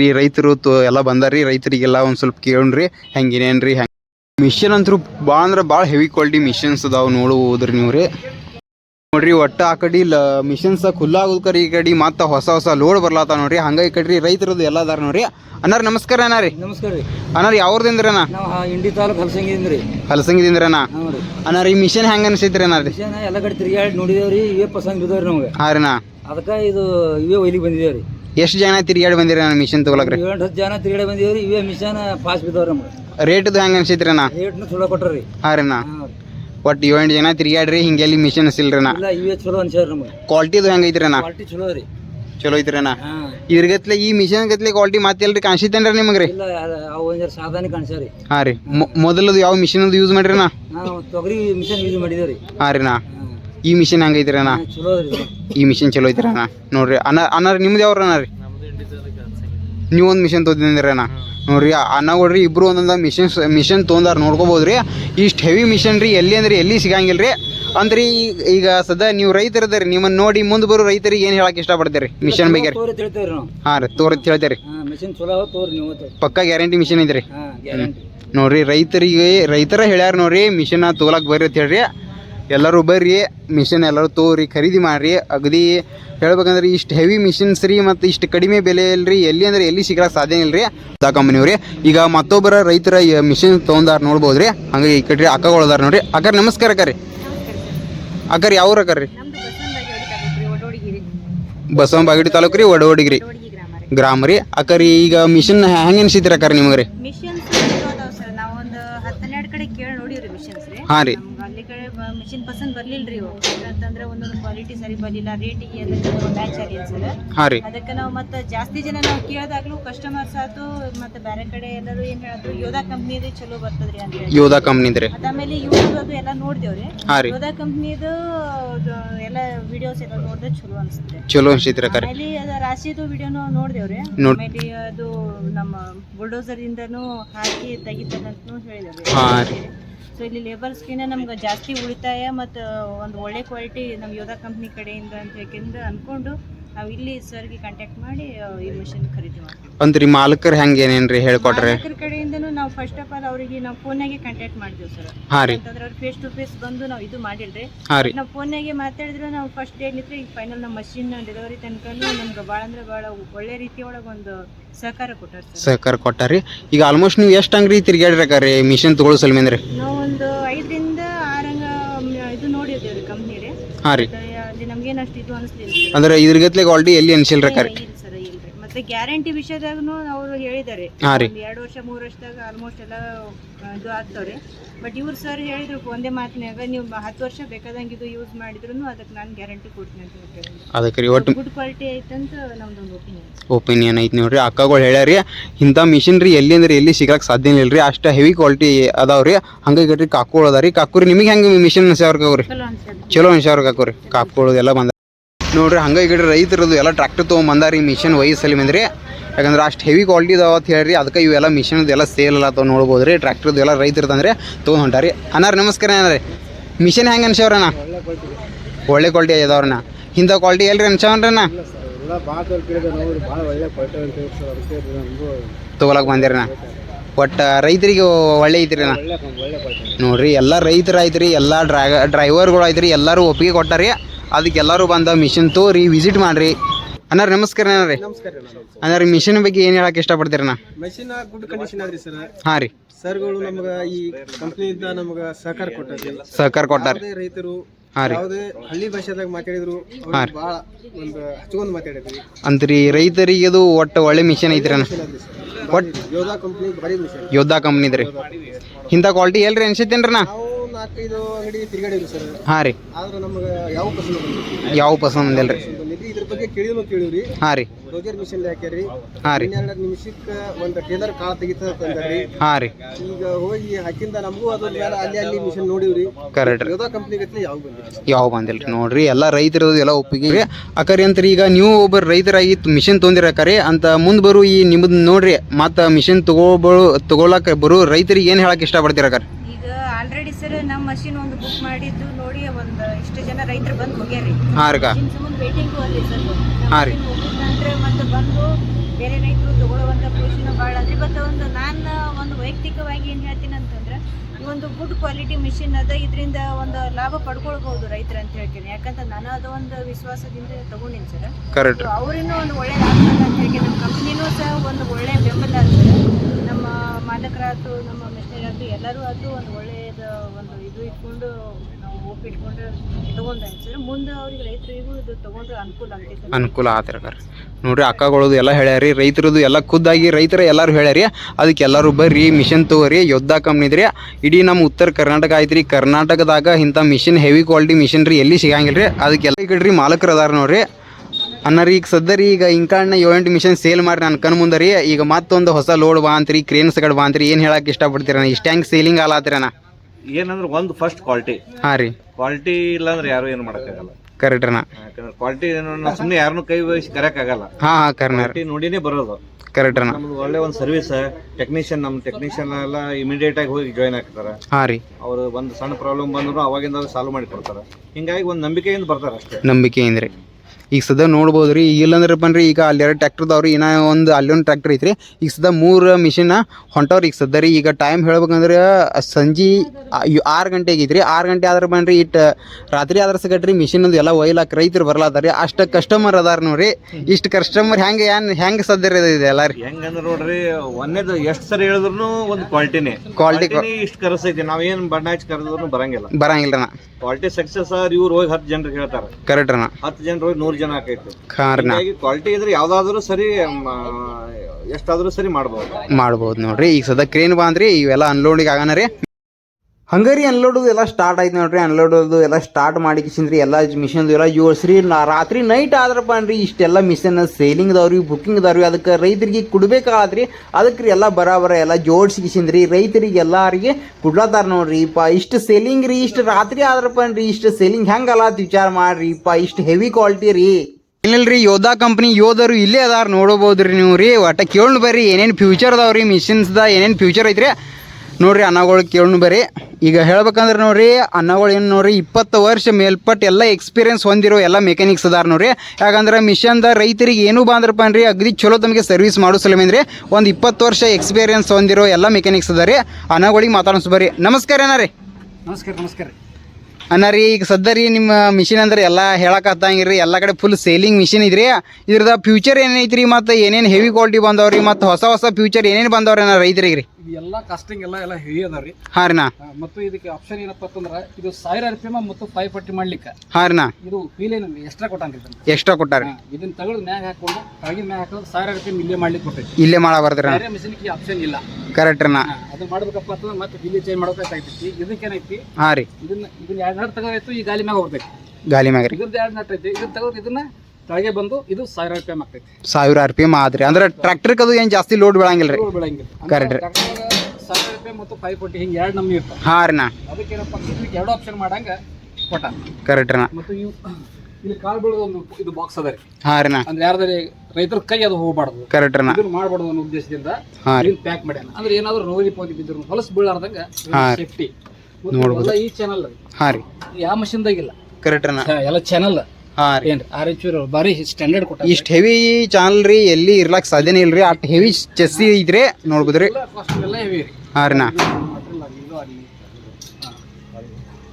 B: ರೀ. ರೈತರು ತೋ ಎಲ್ಲ ಬಂದಾರಿ ರೈತರಿಗೆಲ್ಲ ಒಂದು ಸ್ವಲ್ಪ ಕೇಳ್ರಿ. ಹೆಂಗಿನೇನು ರೀ ಹೆಂಗೆ ಮಿಷನ್ ಅಂತೂ ಭಾಳ ಅಂದ್ರೆ ಭಾಳ ಹೆವಿ ಕ್ವಾಲಿಟಿ ಮಿಷನ್ಸ್ ಅದಾವೆ ನೋಡ್ಬೋದ್ರಿ ನೀವು ರೀ. ನೋಡ್ರಿ ಒಟ್ಟ ಆ ಕಡೆ ಇಲ್ಲ ಮಿಷನ್ಸ್ ಖುಲ್ಲಾಗೋದ್ಕರಿ ಈ ಕಡೆ ಮತ್ತೆ ಹೊಸ ಹೊಸ ಲೋಡ್ ಬರ್ಲಾತ ನೋಡ್ರಿ. ಹಂಗ ಈ ಕಡೆ ರೈತರದ್ದು ಎಲ್ಲ ಅದಾರ ನೋಡ್ರಿ. ಅನ್ನಾರ ನಮಸ್ಕಾರ ಅಣ್ಣ ರೀ.
E: ನಮಸ್ಕಾರ ರೀ.
B: ಅನ್ನಾರ ಯಾವ್ರದಿಂದ್ರಣ್ಣ?
E: ನಾವು ಇಂಡಿ ತಾಲೂಕು ಹಲಸಂಗಿದಿಂದ ರೀ.
B: ಹಲಸಂಗಿದಿಂದ್ರಣ್ಣ?
E: ಹಾಂ ರೀ.
B: ಅನ್ನಾರ ಈ ಮಿಷನ್ ಹೆಂಗ ಅನ್ಸೈತ್ರಿ ಅಣ್ಣ ರೀ?
E: ವಿಷಯನ ಎಲ್ಲ ಕಡೆ ತಿರುಗಾಡಿ ನೋಡಿದೇವ್ರಿ ಇವೇ ಪಸಂದ್ ಇದಾವ್ರಿ ನಮ್ಗೆ.
B: ಹಾರಿನ ರೀ ನಾ
E: ಅದಕ್ಕೆ ಇದು ಇವೇ ಒಯ್ಲಿಗೆ ಬಂದಿದ್ದೇವ್ರಿ
B: ಎಷ್ಟು ಜನ ತಿರುಗಾಡಿ ಬಂದಿರಿ ನಾನು ಮಿಷನ್ ತಗೊಳಕ್ರಿ?
E: ಏಳು ಹತ್ತು ಜನ ತಿರುಗಾಡಿ ಬಂದಿವ್ರಿ ಇವೇ ಮಿಷನ್ ಪಾಸ್ ಬಿದ್ದವ್ರಿ ನಮ್ಗೆ.
B: ರೇಟ್ದು ಹೆಂಗ ಅನ್ಸೈತ್ರಿ ಅಣ್ಣ?
E: ರೇಟ್ನು ಚಲೋ ಕೊಟ್ರಿ
B: ಹಾಂ ರೀ ನಾ ಒಟ್ಟು ಏಳೆಂಟು ಜನ ತಿರುಗಾಡ್ರಿ ಹಿಂಗೆಲ್ಲಿ ಮಿಷನ್ ಅನ್ಸಿಲ್ರಿ ನಾ.
E: ಇಲ್ಲ ಇವೇ ಚಲೋ ಅನ್ಸ್ಯಾರ ನಮ್ಗೆ.
B: ಕ್ವಾಲಿಟಿದು ಹೆಂಗೆ ಐತ್ರಿ ನಾ
E: ಕ್ವಾಲಿಟಿ ಚಲೋ ರೀ.
B: ಚಲೋ ಐತ್ರಿ ನಾ
E: ಇದ್ರ
B: ಇದ್ರಗತ್ಲೆ ಈ ಮಿಷನ್ ಗತ್ಲೆ ಕ್ವಾಲಿಟಿ ಮಾತಿಲ್ರಿ ಕಾಣಿಸ್ತೇನ್ರಿ ನಿಮಗೆ ರೀ?
E: ಇಲ್ಲ ಅವು ಒಂದ್ ಸಾಧಾರಣ ಕಾಣಿಸ್ಯಾರಿ
B: ಹಾಂ ರೀ. ಮೊದಲದು ಯಾವ ಮಿಷನ್ ಯೂಸ್ ಮಾಡ್ರಿ ನಾ
E: ನಾವು ತೊಗರಿ ಮಿಷನ್ ಯೂಸ್ ಮಾಡಿದೇವ್ರಿ.
B: ಹಾಂ ರೀ ನಾ ಈ ಮಿಷನ್ ಹೆಂಗೈತ್ರಿ ಐತ್ರಿ ನಾ
E: ಚಲೋ
B: ಈ ಮಿಷನ್ ಚಲೋ ಐತ್ರಿ ಅಣ್ಣ. ನೋಡ್ರಿ ಅಣ್ಣ ಅಣ್ಣ ನಿಮ್ದು ಯಾವ್ರ ಅಣ್ಣ ರೀ? ನೀವು ಒಂದು ಮಿಷನ್ ತೋದ್ರಿ ಅಣ್ಣ. ನೋಡ್ರಿ ಅನ್ನಗೋಡ್ರಿ ಇಬ್ರು ಒಂದೊಂದು ಮಿಷನ್ ಮಿಷನ್ ತೊಗೊಂಡಾರ. ನೋಡ್ಕೋಬೋದ್ರಿ. ಇಷ್ಟು ಹೆವಿ ಮಿಷನ್ ರೀ ಎಲ್ಲಿ ಅಂದ್ರೆ ಎಲ್ಲಿ ಸಿಗಂಗಿಲ್ಲ ರೀ ಅಂದ್ರೆ ಈಗ ಈಗ ಸದಾ ನೀವು ರೈತರದರಿ ನಿಮ್ಮನ್ನ ನೋಡಿ ಮುಂದೆ ಬರೋ ರೈತರಿಗೆ ಏನು ಹೇಳಕ್ ಇಷ್ಟಪಡ್ತೀರಿ? ಮಿಷನ್ ಬಗ್ಗೆ ಹಾಂ ರೀ ತೋರಿ ಹೇಳ್ತೀರಿ. ಪಕ್ಕ ಗ್ಯಾರಂಟಿ ಮಿಷನ್ ಐತ್ರಿ. ನೋಡ್ರಿ ರೈತರಿಗೆ ರೈತರ ಹೇಳ್ಯಾರ ನೋಡ್ರಿ ಮಿಷನ್ ತೋಲಕ್ ಬರ್ರಿ ಅಂತ ಹೇಳ್ರಿ. ಎಲ್ಲರೂ ಬರ್ರಿ ಮಿಷನ್ ಎಲ್ಲರೂ ತೋರಿ ಖರೀದಿ ಮಾಡ್ರಿ ಅಗದಿ ಹೇಳ್ಬೇಕಂದ್ರೆ ಇಷ್ಟು ಹೆವಿ ಮಿಷಿನ್ಸ್ ರೀ ಮತ್ತು ಇಷ್ಟು ಕಡಿಮೆ ಬೆಲೆ ಇಲ್ರಿ ಎಲ್ಲಿ ಅಂದ್ರೆ ಎಲ್ಲಿ ಸಿಗಕ್ಕೆ ಸಾಧ್ಯ ಇಲ್ಲ ರೀ ದಾ ಕಂಪ್ನಿಯವ್ರಿ ಈಗ ಮತ್ತೊಬ್ಬರ ರೈತರ ಮಿಷಿನ್ ತೊಗೊಂಡಾರ ನೋಡ್ಬೋದ್ರಿ ಹಂಗೆ ಈ ಕಡೆ ಅಕ್ಕಗಳದಾರ ನೋಡ್ರಿ. ಅಕ್ಕರ್ ನಮಸ್ಕಾರ ಅಕ್ಕ ರೀ. ಅಕ್ಕಾರ ಯಾವ ಅಕ್ಕ ರೀ?
A: ನಮ್ದು ಬಸವನ ಬಾಗಿಡಿ ತಾಲೂಕು ರೀ ಒಡೋಡಿಗಿರಿ
B: ಬಸವ ತಾಲೂಕು ರೀ. ಒಡವಡಿಗ್ರಿ
A: ಒಡೋಡಿಗಿ ಗ್ರಾಮ ರೀ.
B: ರೀ ಅಕ್ಕರಿ ಈಗ ಮಿಷನ್ ಹೆಂಗೆ ಅನ್ಸಿದ್ರಿ ಅಕ್ಕರಿ ನಿಮಗೆ ರೀ?
A: ರೀ.
B: ಹಾಂ ರೀ.
A: ಕಡೆ ಪಸಂದ್ ಬರ್ಲಿಲ್ಲ ರೀ ಅಂತಂದ್ರೆ ಯಾಕಂತಂದ್ರೆ ಒಂದೊಂದು ಕ್ವಾಲಿಟಿ ಸರಿ ಬರ್ಲಿಲ್ಲ ರೇಟಿಗೆ ಅದಕ್ಕೆ ಮ್ಯಾಚ್ ಆಗಿ ಅನ್ಸಲ್ಲ
B: ಹಾಂ ರೀ.
A: ಅದಕ್ಕೆ ನಾವು ಮತ್ತೆ ಜಾಸ್ತಿ ಜನ ನಾವು ಕೇಳಿದಾಗ್ಲೂ ಕಸ್ಟಮರ್ಸ್ ಆಯ್ತು ಮತ್ತೆ ಬೇರೆ ಕಡೆ ಎಲ್ಲರೂ ಏನ್ ಹೇಳಿದ್ರು ಯೋಧಾ ಕಂಪ್ನಿದು ಚಲೋ ಬರ್ತದ್ರಿ ಅಂತ ಹೇಳಿ.
B: ಯೋಧಾ ಕಂಪ್ನಿದ್ ರೀ.
A: ಅದಾದ್ಮೇಲೆ ಯೂಟ್ಯೂಬ್ ಅದು ಎಲ್ಲ ನೋಡ್ದೇವ್ರಿ. ಯೋಧಾ ಕಂಪ್ನಿದು ಎಲ್ಲ ವಿಡಿಯೋಸ್ ಎಲ್ಲ ನೋಡಿದ್ರೆ ಚಲೋ ಅನ್ಸುತ್ತೆ.
B: ಚಲೋ ಅನ್ಸುತ್ತೆ ಅಕ್ಕ ರೀ
A: ಆಮೇಲೆ ಅದ ರಾಶಿದು ವಿಡಿಯೋನು ನೋಡ್ದೇವ್ರಿ.
B: ನೋಡ್-
A: ಆಮೇಲೆ ಅದು ನಮ್ಮ ಬುಲ್ಡೋಸರ್ ಇಂದನು ಹಾಕಿ ತೆಗಿತದಂತನು ಹೇಳಿದವ್ರಿ. ಸೊ ಇಲ್ಲಿ ಸ್ಕೀನ್ ನಮ್ಗೆ ಜಾಸ್ತಿ ಉಳಿತಾಯ ಮತ್ತು ಒಂದು ಒಳ್ಳೆ ಕ್ವಾಲಿಟಿ ನಮ್ಮ ಯೋಧ ಕಂಪ್ನಿ ಕಡೆಯಿಂದ ಅಂತ ಯಾಕೆಂದ್ರೆ ಅನ್ಕೊಂಡು ನಾವು ಇಲ್ಲಿ ಸರ್ಗೆ ಕಾಂಟ್ಯಾಕ್ಟ್ ಮಾಡಿ ಈ ಮಷಿನ್ ಖರೀದಿ ಮಾಡ್ತೀವಿ.
B: ಅಂತ್ರಿ ಮಾಲಕರು ಹೆಂಗೆ ಏನೇನ್ರಿ ಹೇಳ್ಕೊಟ್ರಿ?
A: ಮಾಲಕರ ಕಡೆಯಿಂದನೂ ನಾವು ಫಸ್ಟ್ ಆಫ್ ಆಲ್ ಅವರಿಗೆ ನಾವು ಫೋನಾಗೆ ಕಾಂಟ್ಯಾಕ್ಟ್ ಮಾಡ್ತೀವಿ ಸರ್
B: ಹಾಂ ರೀ.
A: ಅಂತಂದ್ರೆ ಅವ್ರು ಫೇಸ್ ಟು ಫೇಸ್ ಬಂದು ನಾವು ಇದು ಮಾಡಿಲ್ರಿ.
B: ಹಾಂ ರೀ.
A: ನಾವು ಫೋನ್ನಾಗೆ ಮಾತಾಡಿದ್ರೆ ನಾವು ಫಸ್ಟ್ ಡೇ ನಿಂತ್ರೆ ಈಗ ಫೈನಲ್ ನಮ್ಮ ಮಷಿನ್ ಡೆಲಿವರಿ ತನಕನೂ ನಮ್ಗೆ ಭಾಳ ಅಂದ್ರೆ ಭಾಳ ಒಳ್ಳೆ ರೀತಿಯೊಳಗೆ ಒಂದು ಸಹಕಾರ ಕೊಟ್ಟಾರ ಸರ್
B: ಸಹಕಾರ ಕೊಟ್ಟಾರಿ ಈಗ ಆಲ್ಮೋಸ್ಟ್ ನೀವು ಎಷ್ಟು ಅಂಗಡಿ ತಿರ್ಗಾಡಿರಕ್ಕಾರಿ ಮಿಷನ್ ತಗೊಳ್ಳೋ ಸಲ್ಮೇನ್ ರೀ
A: ನಾವು ಒಂದು ಐದರಿಂದ ಆರಂಗ ಇದು ನೋಡಿದ್ದೇವೆ ಕಂಪ್ನಿ ರೀ.
B: ಹಾಂ ರೀ.
A: ಅಷ್ಟು ಇದು ಅನಿಸ್ಲಿಲ್ಲ.
B: ಅಂದ್ರೆ ಇದ್ರಗತ್ಲೆ ಆಲ್ರೆಡಿ ಎಲ್ಲಿ ಅನ್ಸಿಲ್ರಿ
A: ಇಲ್ಲ ಮತ್ತೆ ಗ್ಯಾರಂಟಿ ವಿಷಯದಾಗೂ ಅವರು ಹೇಳಿದ್ದಾರೆ.
B: ಹಾ ರೀ.
A: ಒಂದ್ ಎರಡು ವರ್ಷ ಮೂರು ವರ್ಷದಾಗ ಆಲ್ಮೋಸ್ಟ್ ಎಲ್ಲ ಆ, ಇದು ಆಗ್ತವ್ರೆ. ಬಟ್ ಇವ್ರು ಸರ್ ಹೇಳಿದ್ರು ಒಂದೇ ಮಾತಿನಾಗ ನೀವು ಹತ್ತು ವರ್ಷ ಬೇಕಾದಂಗೆ ಇದು ಯೂಸ್ ಮಾಡಿದ್ರು ಅದಕ್ಕೆ ನಾನು ಗ್ಯಾರಂಟಿ ಕೊಡ್ತೀನಿ ಅಂತ ಹೇಳ್ತಾರೆ.
B: ಅದಕ್ಕೆ ರೀ ಒಟ್ಟು
A: ಗುಡ್ ಕ್ವಾಲಿಟಿ ಐತಂತ ನಮ್ದೊಂದು ಒಪಿನಿಯನ್
B: ಒಪಿನಿಯನ್ ಐತಿ ನೋಡ್ರಿ. ಅಕ್ಕಗಳು ಹೇಳ್ಯಾರಿ ಇಂಥ ಮಿಷಿನ್ ರೀ ಎಲ್ಲಿ ಅಂದ್ರೆ ಎಲ್ಲಿ ಸಿಗಕ್ಕೆ ಸಾಧ್ಯ ಇಲ್ಲ ರೀ ಅಷ್ಟು ಹೆವಿ ಕ್ವಾಲಿಟಿ ಅದಾವ್ರಿ ಹಂಗಾಗಿ ರೀ ಕಾಕುಗಳು ಅದಾರಿ ಕಾಕುರಿ ನಿಮಗೆ ಹೆಂಗೆ ಮಿಷಿನ್ ಅನ್ಸ್ಯಾವ್ರಿ
A: ಚಲೋ ಅನ್ಸತ್ತೆ
B: ಚಲೋ ಅನ್ಸ್ಯಾವ್ರಿ ಕಾಕುರಿ. ಕಾಕುಗಳು ಎಲ್ಲ ಬಂದ ನೋಡ್ರಿ ಹಂಗಾಗಿ ಈಗ ರೈತರದು ಎಲ್ಲ ಟ್ರ್ಯಾಕ್ಟರ್ ತೊಗೊಂಬಂದಾರಿ ಮಿಷನ್ ವಯಸ್ಸಲ್ಲಿ ಬಂದ್ರಿ ಯಾಕಂದ್ರೆ ಅಷ್ಟು ಹೆವಿ ಕ್ವಾಲಿಟಿ ಇದಾವ ಅಂತ ಹೇಳ್ರಿ, ಅದಕ್ಕೆ ಇವೆಲ್ಲ ಮಿಷನ್ದು ಎಲ್ಲ ಸೇಲ್ ಎಲ್ಲ ತೊಗೊಂಡು ನೋಡ್ಬೋದು ರೀ ಟ್ರ್ಯಾಕ್ಟರ್ದು ಎಲ್ಲ ರೈತರದ್ದು ಅಂದ್ರೆ ತೊಗೊಂಡು ಹೊಂಟಾರಿ. ಅನ್ನಾರ ನಮಸ್ಕಾರ ಏನಾರೀ ಮಿಷನ್ ಹೆಂಗೆ ಅನ್ಸ್ಯಾವ್ರಣ್ಣ ಒಳ್ಳೆ ಕ್ವಾಲಿಟಿ ಇದಾವ್ರಣ್ಣ ಇಂಥ ಕ್ವಾಲಿಟಿ ಎಲ್ರಿ ಅನ್ಸ್ಯಾವನ್ರಣ್ಣ
E: ಎಲ್ಲ ಭಾಳ ಕೇಳಿದ್ರೆ ನೋಡಿ ಭಾಳ ಒಳ್ಳೆ ಕ್ವಾಲಿಟಿ ಅಂತ ಹೇಳಿ ಸರ್ ಅದಕ್ಕೆ ನಮಗೂ
B: ತೊಗೊಳಕ್ ಬಂದಿರಣ್ಣ ಒಟ್ಟು ರೈತರಿಗೆ ಒಳ್ಳೆ ಐತ್ರಿ ಅಣ್ಣ. ನೋಡ್ರಿ, ಎಲ್ಲ ರೈತರು ಐತ್ರಿ, ಎಲ್ಲ ಡ್ರೈ ಡ್ರೈವರ್ಗಳು ಐತ್ರಿ, ಎಲ್ಲರೂ ಒಪ್ಪಿಗೆ ಕೊಟ್ಟಾರಿ. ಅದಕ್ಕೆ ಎಲ್ಲರೂ ಬಂದ ಮಿಷಿನ್ ತೋರಿ ವಿಸಿಟ್ ಮಾಡ್ರಿ. ಅನ್ನಾರ ನಮಸ್ಕಾರ ಅಣ್ಣ ರೀ
E: ನಮಸ್ಕಾರ.
B: ಅನ್ನಾರ ಮಿಷಿನ್ ಬಗ್ಗೆ ಏನು ಹೇಳಕ್ಕೆ ಇಷ್ಟಪಡ್ತೀರ
E: ಮಿಷನ್ ಗುಡ್ ಕಂಡೀಷನ್ ಆದ್ರಿ ಸರ್
B: ಹಾಂ ರೀ.
E: ಸರ್ಗಳು ನಮ್ಗೆ ಈ ಕಂಪ್ನಿಯಿಂದ ನಮ್ಗೆ ಸಹಕಾರ ಕೊಟ್ಟರಿ.
B: ಸಹಕಾರ ಕೊಟ್ಟಾರಿ.
E: ರೈತರು ಯಾವುದೇ ಹಳ್ಳಿ ಭಾಷೆದಾಗ ಮಾತಾಡಿದ್ರು ಭಾಳ ಒಂದು ಹಚ್ಕೊಂಡ್ ಮಾತಾಡಿದ್ರಿ.
B: ಅಂತ್ರಿ ರೈತರಿಗೆ ಇದು ಒಟ್ಟು ಒಳ್ಳೆ ಮಿಷನ್ ಐತ್ರಿ ಒಟ್ಟು
E: ಯೋಧಾ ಕಂಪ್ನಿ ಭಾರಿ ಮಿಷನ್
B: ಯೋಧ ಕಂಪ್ನಿದ್ರಿ ಇಂಥ ಕ್ವಾಲಿಟಿ ಎಲ್ರಿ ಅನ್ಸತ್ತೇನ್ರಿ ನಾ
E: ನಾಲ್ಕೈದು ಅಂಗಡಿ ತಿರ್ಗಾಡಿದ್ವಿ ಸರ್.
B: ಹಾಂ ರೀ.
E: ಆದ್ರೆ ನಮ್ಗೆ ಯಾವ ಪಸಂದ್ ಬಂದಿಲ್ಲ
B: ಯಾವ ಪಸಂದ್ ಬಂದಿಲ್ರಿ
E: ಬಂದಿದ್ರಿ ಇದ್ರ ಬಗ್ಗೆ ಕೇಳಿದ್ರು ಕೇಳಿವ್ರಿ
B: ಹಾಂ ರೀ.
E: ಡೋಜರ್ ಮಿಷನ್ ಹಾಕ್ಯಾರಿ
B: ಹಾಂ ರೀ.
E: ಹನ್ನೆರಡು ನಿಮಿಷಕ್ಕೆ ಒಂದು ಟೇಲರ್ ಕಾಳ ತೆಗಿತದ ತಂದ್ರಿ
B: ಹಾಂ ರೀ.
E: ಈಗ ಹೋಗಿ ಹಾಕಿಂದ ನಮಗೂ ಅದ್ರ ಮೇಲೆ ಅಲ್ಲಿ ಅಲ್ಲಿ ಮಿಷನ್ ನೋಡಿವ್ರಿ.
B: ಕರೆಕ್ಟ್ ರೀ.
E: ಯೋಧಾ ಕಂಪ್ನಿ ಗತ್ಲೆ ಯಾವ ಬಂದಿಲ್ಲ.
B: ಯಾವ ಬಂದಿಲ್ರಿ ನೋಡ್ರಿ ಎಲ್ಲ ರೈತರು ಎಲ್ಲ ಒಪ್ಪಿಗೆ ರೀ. ಅಕರಿ ಅಂತ ಈಗ ನೀವು ಒಬ್ಬ ರೈತರಾಗಿ ಮಿಷನ್ ತೊಂದಿರಕರಿ ಅಂತ ಮುಂದೆ ಬರು ಈ ನಿಮ್ಮದು ನೋಡ್ರಿ ಮತ್ತು ಮಿಷನ್ ತಗೋಬಳು ತಗೊಳಕ್ಕೆ ಬರು ರೈತರಿಗೆ ಏನು ಹೇಳಕ್ಕೆ
A: ಇಷ್ಟಪಡ್ತೀರಾ ಕರೆ ಮಷಿನ್ ಒಂದು ಬುಕ್ ಮಾಡಿದ್ದು ನೋಡಿ ಒಂದು ಇಷ್ಟು ಜನ ರೈತರು ಬಂದು ಹೋಗ್ಯಾರಿ.
B: ಹಾಂ ರೀ
A: ಸುಮ್ಮನೆ ವೇಟಿಂಗ್ ಅಲ್ಲಿ ಸರ್
B: ಹಾಂ ರೀ.
A: ನಂತರ ಮತ್ತೆ ಬಂದು ಬೇರೆ ರೈತರು ತಗೊಳ್ಳುವಂಥ ಪೊಸಿಷನ್ ಭಾಳ ಅದ್ರಿ ಒಂದು ನಾನು ಒಂದು ವೈಯಕ್ತಿಕವಾಗಿ ಏನು ಹೇಳ್ತೀನಿ ಅಂತಂದ್ರೆ ಈ ಒಂದು ಗುಡ್ ಕ್ವಾಲಿಟಿ ಮಿಷಿನ್ ಅದ ಇದರಿಂದ ಒಂದು ಲಾಭ ಪಡ್ಕೊಳ್ಬಹುದು ರೈತರು ಅಂತ ಹೇಳ್ತೀನಿ. ಯಾಕಂತ ನಾನು ಅದು ಒಂದು ವಿಶ್ವಾಸದಿಂದ ತಗೊಂಡಿನಿ ಸರ್
B: ಕರೆಕ್ಟ್
A: ಅವರಿನ್ನು ಒಂದು ಲಾಭ ಅಂತ ಹೇಳಿ ನಮ್ಮ ಕಂಪ್ನಿನೂ ಸಹ ಒಂದು ಒಳ್ಳೆ ಬೆಂಬಲ ಅಂತ ನಮ್ಮ ಮಾಲಕರಾಯ್ತು ನಮ್ಮ ಮಿಷನರಿ ಆಯ್ತು ಎಲ್ಲರೂ ಅದು ಒಂದು ಇದು ಇಟ್ಕೊಂಡು ನಾವು ಹೋಪ್ ಇಟ್ಕೊಂಡು ಮುಂದೆ ಅವ್ರಿಗೆ ರೈತರಿಗೂ ಇದು ತಗೊಂಡ್ರೆ ಅನುಕೂಲ ಆಗ್ತೈತೆ
B: ಅನುಕೂಲ ಆತರ ನೋಡ್ರಿ ಅಕ್ಕಗಳದು ಎಲ್ಲ ಹೇಳ್ಯಾರಿ, ರೈತರದು ಎಲ್ಲ ಖುದ್ದಾಗಿ ರೈತರ ಎಲ್ಲರೂ ಹೇಳ್ಯಾರಿ. ಅದಕ್ಕೆ ಎಲ್ಲರೂ ಬರ್ರಿ ಮಿಷನ್ ತಗೋರಿ, ಯೋದ್ಧಾ ಕಂಪ್ನಿದ್ರಿ ಇಡೀ ನಮ್ಮ ಉತ್ತರ ಕರ್ನಾಟಕ ಐತ್ರಿ. ಕರ್ನಾಟಕದಾಗ ಇಂಥ ಮಿಷನ್ ಹೆವಿ ಕ್ವಾಲಿಟಿ ಮಿಷಿನ್ ರೀ ಎಲ್ಲಿ ಸಿಗಂಗಿಲ್ಲ ರೀ ಅದಕ್ಕೆಲ್ಲ ಇಡ್ರಿ ಮಾಲಕರು ಅದಾರ ನೋಡ್ರಿ. ಅನ್ನರಿ ಈಗ ಸದ್ದ ಈಗ ಇಂಕಾಣ್ಣ ಏಳೆಂಟು ಮಿಷನ್ ಸೇಲ್ ಮಾಡಿ ನನ್ನ ಕಣ್ ಮುಂದೆ ರೀ. ಈಗ ಮತ್ತೊಂದು ಹೊಸ ಲೋಡ್ ಬಾ ಅಂತ್ರಿ ಕ್ರೇನ್ಸ್ ಕಡೆ ಬಾ ಅಂತ್ರಿ. ಏನು ಹೇಳಕ್ಕೆ ಇಷ್ಟಪಡ್ತೀರಣ್ಣ? ಇಷ್ಟು ಹೆಂಗೆ ಸೇಲಿಂಗ್ ಆಲಾತ್ರಿಣ್ಣ
D: ಏನಂದ್ರೆ ಒಂದು ಫಸ್ಟ್ ಕ್ವಾಲಿಟಿ
B: ಹಾ ರೀ.
D: ಕ್ವಾಲಿಟಿ ಇಲ್ಲ ಅಂದ್ರೆ ಯಾರು ಏನು ಮಾಡಕ್ಕಾಗಲ್ಲ.
B: ಕರೆಕ್ಟ್ ಅಣ್ಣ
D: ಯಾಕಂದ್ರೆ ಕ್ವಾಲಿಟಿ ಸುಮ್ಮನೆ ಯಾರನ್ನೂ ಕೈ ವಹಿಸಿ ಕರೆಯಕ್ಕಾಗಲ್ಲ.
B: ಹಾ ಹಾ ಕರ್ನಾರ
D: ಕ್ವಾಲಿಟಿ ನೋಡಿನೇ ಬರೋದು.
B: ಕರೆಕ್ಟ್ ಅಣ್ಣ
D: ನಮ್ದು ಒಳ್ಳೆ ಒಂದು ಸರ್ವಿಸ್ ಟೆಕ್ನಿಷಿಯನ್ ನಮ್ಮ ಟೆಕ್ನಿಷಿಯನ್ ಎಲ್ಲ ಇಮಿಡಿಯೇಟ್ ಆಗಿ ಹೋಗಿ ಜಾಯ್ನ್ ಆಗ್ತಾರೆ.
B: ಹಾಂ ರೀ.
D: ಅವರು ಒಂದು ಸಣ್ಣ ಪ್ರಾಬ್ಲಮ್ ಬಂದರೂ ಅವಾಗಿಂದ ಸಾಲ್ವ್ ಮಾಡಿ ಕೊಡ್ತಾರೆ ಹಿಂಗಾಗಿ ಒಂದು ನಂಬಿಕೆಯಿಂದ ಬರ್ತಾರೆ ಅಷ್ಟೇ.
B: ನಂಬಿಕೆಯಿಂದ ರೀ ಈಗ ಸದ ನೋಡ್ಬೋದು ರೀ. ಇಲ್ಲಂದ್ರೆ ಬನ್ರಿ ಈಗ ಅಲ್ಲಿ ಎರಡು ಟ್ರ್ಯಾಕ್ಟರ್ದವ್ರಿ ಇನ್ನೂ ಒಂದು ಅಲ್ಲೊಂದು ಟ್ರ್ಯಾಕ್ಟರ್ ಐತ್ರಿ. ಈಗ ಸದ ಮೂರು ಮಿಷಿನ್ ಹೊಂಟವ್ರಿ ಈಗ ಸದ್ದ ರೀ. ಈಗ ಟೈಮ್ ಹೇಳ್ಬೇಕಂದ್ರೆ ಸಂಜೆ ಆರು ಗಂಟೆಗೆ ಐತ್ರಿ. ಆರು ಗಂಟೆ ಆದ್ರೆ ಬನ್ರಿ ಇಟ್ ರಾತ್ರಿ ಆದ್ರೆ ಸಿಗಟ್ರಿ ಮಿಷಿನ್ ಅದು ಎಲ್ಲ ಒಯ್ಲಾಕ ರೈತರು ಬರ್ಲಾತಾರ ಅಷ್ಟು ಕಸ್ಟಮರ್ ಅದಾರ ನೋಡ್ರಿ. ಇಷ್ಟು ಕಸ್ಟಮರ್ ಹೆಂಗೆ ಏನ್ ಹೆಂಗೆ ಸದ್ದ ಇದೆ ಎಲ್ಲ ರೀ.
D: ಹೆಂಗಂದ್ರೆ ನೋಡ್ರಿ ಒಂದೇದು ಎಷ್ಟು ಸರಿ ಹೇಳಿದ್ರು ಒಂದು ಕ್ವಾಲಿಟಿನೇ ಕ್ವಾಲಿಟಿ ಇಷ್ಟು ಕರೆಸೈತಿ ನಾವೇನು ಬಣ್ಣ ಹಚ್ಚಿ ಕರೆದ್ರು ಬರಂಗಿಲ್ಲ.
B: ಬರಂಗಿಲ್ಲ
D: ಕ್ವಾಲಿಟಿ ಸಕ್ಸಸ್ ಆದ್ರೆ ಇವ್ರು ಹೋಗಿ ಹತ್ತು ಜನರಿಗೆ ಹೇಳ್ತಾರೆ
B: ಕರೆಕ್ಟ್ ಅಣ್ಣ
D: ಹತ್ತು ಜನರು ನೂರು ಜನ ಆಕೈತಿ
B: ಕಾರಣ.
D: ಹೀಗಾಗಿ ಕ್ವಾಲಿಟಿ ಇದ್ರೆ ಯಾವ್ದಾದ್ರು ಸರಿ ಮ, ಎಷ್ಟಾದ್ರೂ ಸರಿ ಮಾಡ್ಬೋದು.
B: ಮಾಡ್ಬೋದು ನೋಡ್ರಿ. ಈಗ ಸದ್ಯ ಕ್ರೇನ್ ಬಂದ್ರಿ ಇವೆಲ್ಲ ಅನ್ಲೋಡಿಗೆ ಆಗಾನ ರೀ? ಹಂಗಾರಿ ಅನ್ಲೋಡ್ ಎಲ್ಲ ಸ್ಟಾರ್ಟ್ ಆಯ್ತು ನೋಡ್ರಿ, ಅನ್ಲೋಡೋದು ಎಲ್ಲ ಸ್ಟಾರ್ಟ್ ಮಾಡಿ ಕಿಸಿಂದ್ರಿ ಎಲ್ಲ ಮಿಷನ್ ಎಲ್ಲ ಯೋಸ್ರಿ ರಾತ್ರಿ ನೈಟ್ ಆದ್ರಪ್ಪ ಅನ್ರಿ ಇಷ್ಟೆಲ್ಲ ಮಿಷನ್ ಸೇಲಿಂಗ್ ಅದಾವ್ರಿ ಬುಕಿಂಗ್ ಅದಾವ್ರಿ ಅದಕ್ಕೆ ರೈತರಿಗೆ ಕೊಡ್ಬೇಕಾದ್ರಿ ಅದಕ್ಕೆ ರೀ ಎಲ್ಲ ಬರಾಬರ ಎಲ್ಲ ಜೋಡಿಸಿ ಕಿಸಿಂದ್ರಿ ರೈತರಿಗೆ ಎಲ್ಲರಿಗೆ ಕೊಡ್ಲತ್ತಾರ ನೋಡ್ರಿ ಇಪ್ಪ ಇಷ್ಟು ಸೇಲಿಂಗ್ ರೀ, ಇಷ್ಟು ರಾತ್ರಿ ಆದ್ರಪ್ಪ ಅನ್ರಿ ಇಷ್ಟು ಸೇಲಿಂಗ್ ಹೆಂಗೆ ಅಲ್ಲ ವಿಚಾರ ಮಾಡ್ರಿ ಇಪ್ಪ ಇಷ್ಟು ಹೆವಿ ಕ್ವಾಲಿಟಿ ರೀ. ಇಲ್ಲಲ್ರಿ, ಯೋಧಾ ಕಂಪ್ನಿ ಯೋಧರು ಇಲ್ಲೇ ಅದಾರ ನೋಡಬಹುದ್ರಿ ನೀವು ರೀ, ಒಟ್ಟ ಕೇಳ್ ಬರ್ರಿ, ಏನೇನು ಫ್ಯೂಚರ್ ಅದಾವ್ರಿ ಮಿಷಿನ್ಸ್ದ ಏನೇನು ಫ್ಯೂಚರ್ ಐತ್ರಿ ನೋಡ್ರಿ ಅನ್ನಗಳು ಕೇಳ್ನು ಬರ್ರಿ. ಈಗ ಹೇಳ್ಬೇಕಂದ್ರೆ ನೋಡ್ರಿ ಅನ್ನಗಳು ಏನು ನೋಡ್ರಿ ಇಪ್ಪತ್ತು ವರ್ಷ ಮೇಲ್ಪಟ್ಟು ಎಲ್ಲ ಎಕ್ಸ್ಪೀರಿಯನ್ಸ್ ಹೊಂದಿರೋ ಎಲ್ಲ ಮೆಕ್ಯಾನಿಕ್ಸ್ ಅದಾರ ನೋಡ್ರಿ. ಯಾಕಂದ್ರೆ ಮಿಷನ್ದ ರೈತರಿಗೆ ಏನು ಬಾಂದ್ರಪ್ಪ ಅನ್ರಿ ಅಗದಿ ಚಲೋ ತಮಗೆ ಸರ್ವಿಸ್ ಮಾಡೋ ಸಲಮೇಂದ್ರಿ ಒಂದು ಇಪ್ಪತ್ತು ವರ್ಷ ಎಕ್ಸ್ಪೀರಿಯನ್ಸ್ ಹೊಂದಿರೋ ಎಲ್ಲ ಮೆಕ್ಯಾನಿಕ್ಸ್ ಅದಾರಿ ಅನ್ನಗಳಿಗೆ ಮಾತಾಡಿಸ್ಬರಿ ನಮಸ್ಕಾರ ಏನಾರಿ ರೀ.
E: ನಮಸ್ಕಾರ ನಮಸ್ಕಾರ
B: ಅಣ್ಣ ರೀ ಈಗ ಸದ್ಯ ರೀ ನಿಮ್ಮ ಮಿಷಿನ್ ಅಂದ್ರೆ ಎಲ್ಲ ಹೇಳಕತ್ತಂಗಿರಿ ಎಲ್ಲ ಕಡೆ ಫುಲ್ ಸೇಲಿಂಗ್ ಮಿಷಿನ್ ಇದ್ರಿ. ಇದ್ರದ ಫ್ಯೂಚರ್ ಏನೈತ್ರಿ ಮತ್ತು ಏನೇನು ಹೆವಿ ಕ್ವಾಲಿಟಿ ಬಂದವ್ರಿ ಮತ್ತು ಹೊಸ ಹೊಸ ಫ್ಯೂಚರ್ ಏನೇನು ಬಂದವ್ರಿ ಅಣ್ಣ ರೈತರಿಗೆ ರೀ
F: ಇದು ಎಲ್ಲ ಕಾಸ್ಟಿಂಗ್ ಎಲ್ಲ ಎಲ್ಲ ಹೆವಿ ಅದಾವ ರೀ.
B: ಹಾರಿನ
F: ಮತ್ತು ಇದಕ್ಕೆ ಆಪ್ಷನ್ ಏನಪ್ಪ ಅಂತಂದ್ರೆ ಇದು ಸಾವಿರ ರೂಪಾಯಿ ಪಿ ಎಂ ಮತ್ತು ಫೈವ್ ಪಟ್ಟಿ ಮಾಡ್ಲಿಕ್ಕೆ
B: ಹಾರಿನ
F: ಇದು ಫೀಲ್ ಏನು ಎಕ್ಸ್ಟ್ರಾ ಕೊಟ್ಟ ಇದನ್ನ.
B: ಎಕ್ಸ್ಟ್ರಾ ಕೊಟ್ಟಾರ
F: ಇದನ್ನ ತಗೊಂಡು ಮ್ಯಾಗ ಹಾಕೊಂಡು ತಳಗಿನ ಮ್ಯಾಗ ಹಾಕೊಂಡು ಸಾವಿರ ಆರ್ ಪಿ ಎಂ ಇಲ್ಲೇ ಮಾಡ್ಲಿಕ್ಕೆ ಕೊಟ್ಟೈತಿ.
B: ಇಲ್ಲೇ ಮಾಡ ಬರ್ತೀರ
F: ಬೇರೆ ಮಿಷಿನ್ಗೆ ಆಪ್ಷನ್ ಇಲ್ಲ.
B: ಕರೆಕ್ಟ್ ರೀ
F: ಅದು ಮಾಡ್ಬೇಕಪ್ಪ ಅಂತಂದ್ರೆ ಮತ್ತೆ ಇಲ್ಲಿ ಚೇಂಜ್ ಮಾಡ್ಬೇಕಾಗ್ತೈತಿ ಇದಕ್ಕೇನೈತಿ
B: ಹಾಂ ರೀ.
F: ಇದನ್ನ ಇದನ್ನ ಎರಡು ನಾಟ್ ತಗೋಬೇಕು ಈ ಗಾಲಿ ಮ್ಯಾಗ ಹೋಗ್ಬೇಕು.
B: ಗಾಲಿ ಮ್ಯಾಗ ರೀ.
F: ಇದ್ರದ್ದು ಎರಡು ನಾಟ್ ಐತಿ ಇದನ್ನ ತಗೋದು ಇದನ್ನ ತಳಗೆ ಬಂದು ಇದು ಸಾವಿರ ಆರ್ ಪಿ ಎಂ ಆಗ್ತೈತಿ
B: ಸಾವಿರ ಆರ್ ಪಿ ಎಂ ಆದ್ರಿ ಅಂದ್ರೆ ಟ್ರ್ಯಾಕ್ಟರ್ಗೆ ಅದು ಏನು ಜಾಸ್ತಿ ಲೋಡ್ ಬೀಳಂಗಿಲ್ಲ ರೀ?
F: ಬೆಳಂಗಿಲ್ಲ.
B: Correct ರೀ.
F: ಸಾವಿರ ಆರ್ ಪಿ ಎಂ ಮತ್ತು ಫೈವ್ ಫೋರ್ಟಿ ಹಿಂಗೆ ಎರಡು ನಮ್ಗೆ ಇರ್ತಾವೆ.
B: ಹಾಂ ರೀ ನಾ.
F: ಅದಕ್ಕೇನಪ್ಪ ಇದಕ್ಕೆ ಎರಡು ಆಪ್ಷನ್ ಮಾಡಂಗ ಕೊಟ್ಟ.
B: ಕರೆಕ್ಟ್ ರೀ ನಾ.
F: ಮತ್ತು ಇವು ಇಲ್ಲಿ ಕಾಳು ಬೀಳೋದು ಒಂದು ಇದು ಬಾಕ್ಸ್ ಅದ ರೀ.
B: ಹಾಂ ರೀ ನಾ.
F: ಅಂದ್ರೆ ಯಾರ್ದಾರೆ ರೈತರ ಕೈ ಅದು ಹೋಗ್ಬಾರ್ದು.
B: ಕರೆಕ್ಟ್ ರೀ ನಾ.
F: ಇದನ್ನ ಮಾಡಬಾರ್ದು ಅನ್ನೋ ಉದ್ದೇಶದಿಂದ
B: ಹಾಂ
F: ಪ್ಯಾಕ್ ಮಾಡ್ಯಾನ. ಅಂದ್ರೆ ಏನಾದರೂ ರೋಗಿ ಪೋದಿ ಬಿದ್ರು ಹೊಲಸು ಬೀಳಾರ್ದಂಗೆ. ಸೇಫ್ಟಿ
B: ನೋಡ್ಬೋದು.
F: ಈ ಚಾನಲ್
B: ಹಾಂ ರೀ.
F: ಯಾವ ಮಷಿನ್ದಾಗಿಲ್ಲ
B: ಕರೆಕ್ಟ್ ರೀ ನಾ.
F: ಎಲ್ಲ ಚಾನಲ್
B: ಹಾಂ ರೀ.
F: ಏನ್ರಿ? ಆರ್ ಎಚ್ ಬಾರಿ ಸ್ಟ್ಯಾಂಡರ್ಡ್ ಕೊಟ್ಟ
B: ಇಷ್ಟು ಹೆವಿ ಚಾನಲ್ ರೀ ಎಲ್ಲಿ ಇರ್ಲಾಕ್ ಸಾಧ್ಯನೇ ಇಲ್ರಿ ಅಟ್ ಹೆವಿ ಚೆಸ್ಸಿ
F: ಇದ್ರೆ ಎಲ್ಲ ಹೆವಿ ರೀ.
B: ಹಾಂ ರೀ ನಾ.
F: material ಆಗ್ಲಿ, ಇದು ಆಗ್ಲಿ. ಹಾ.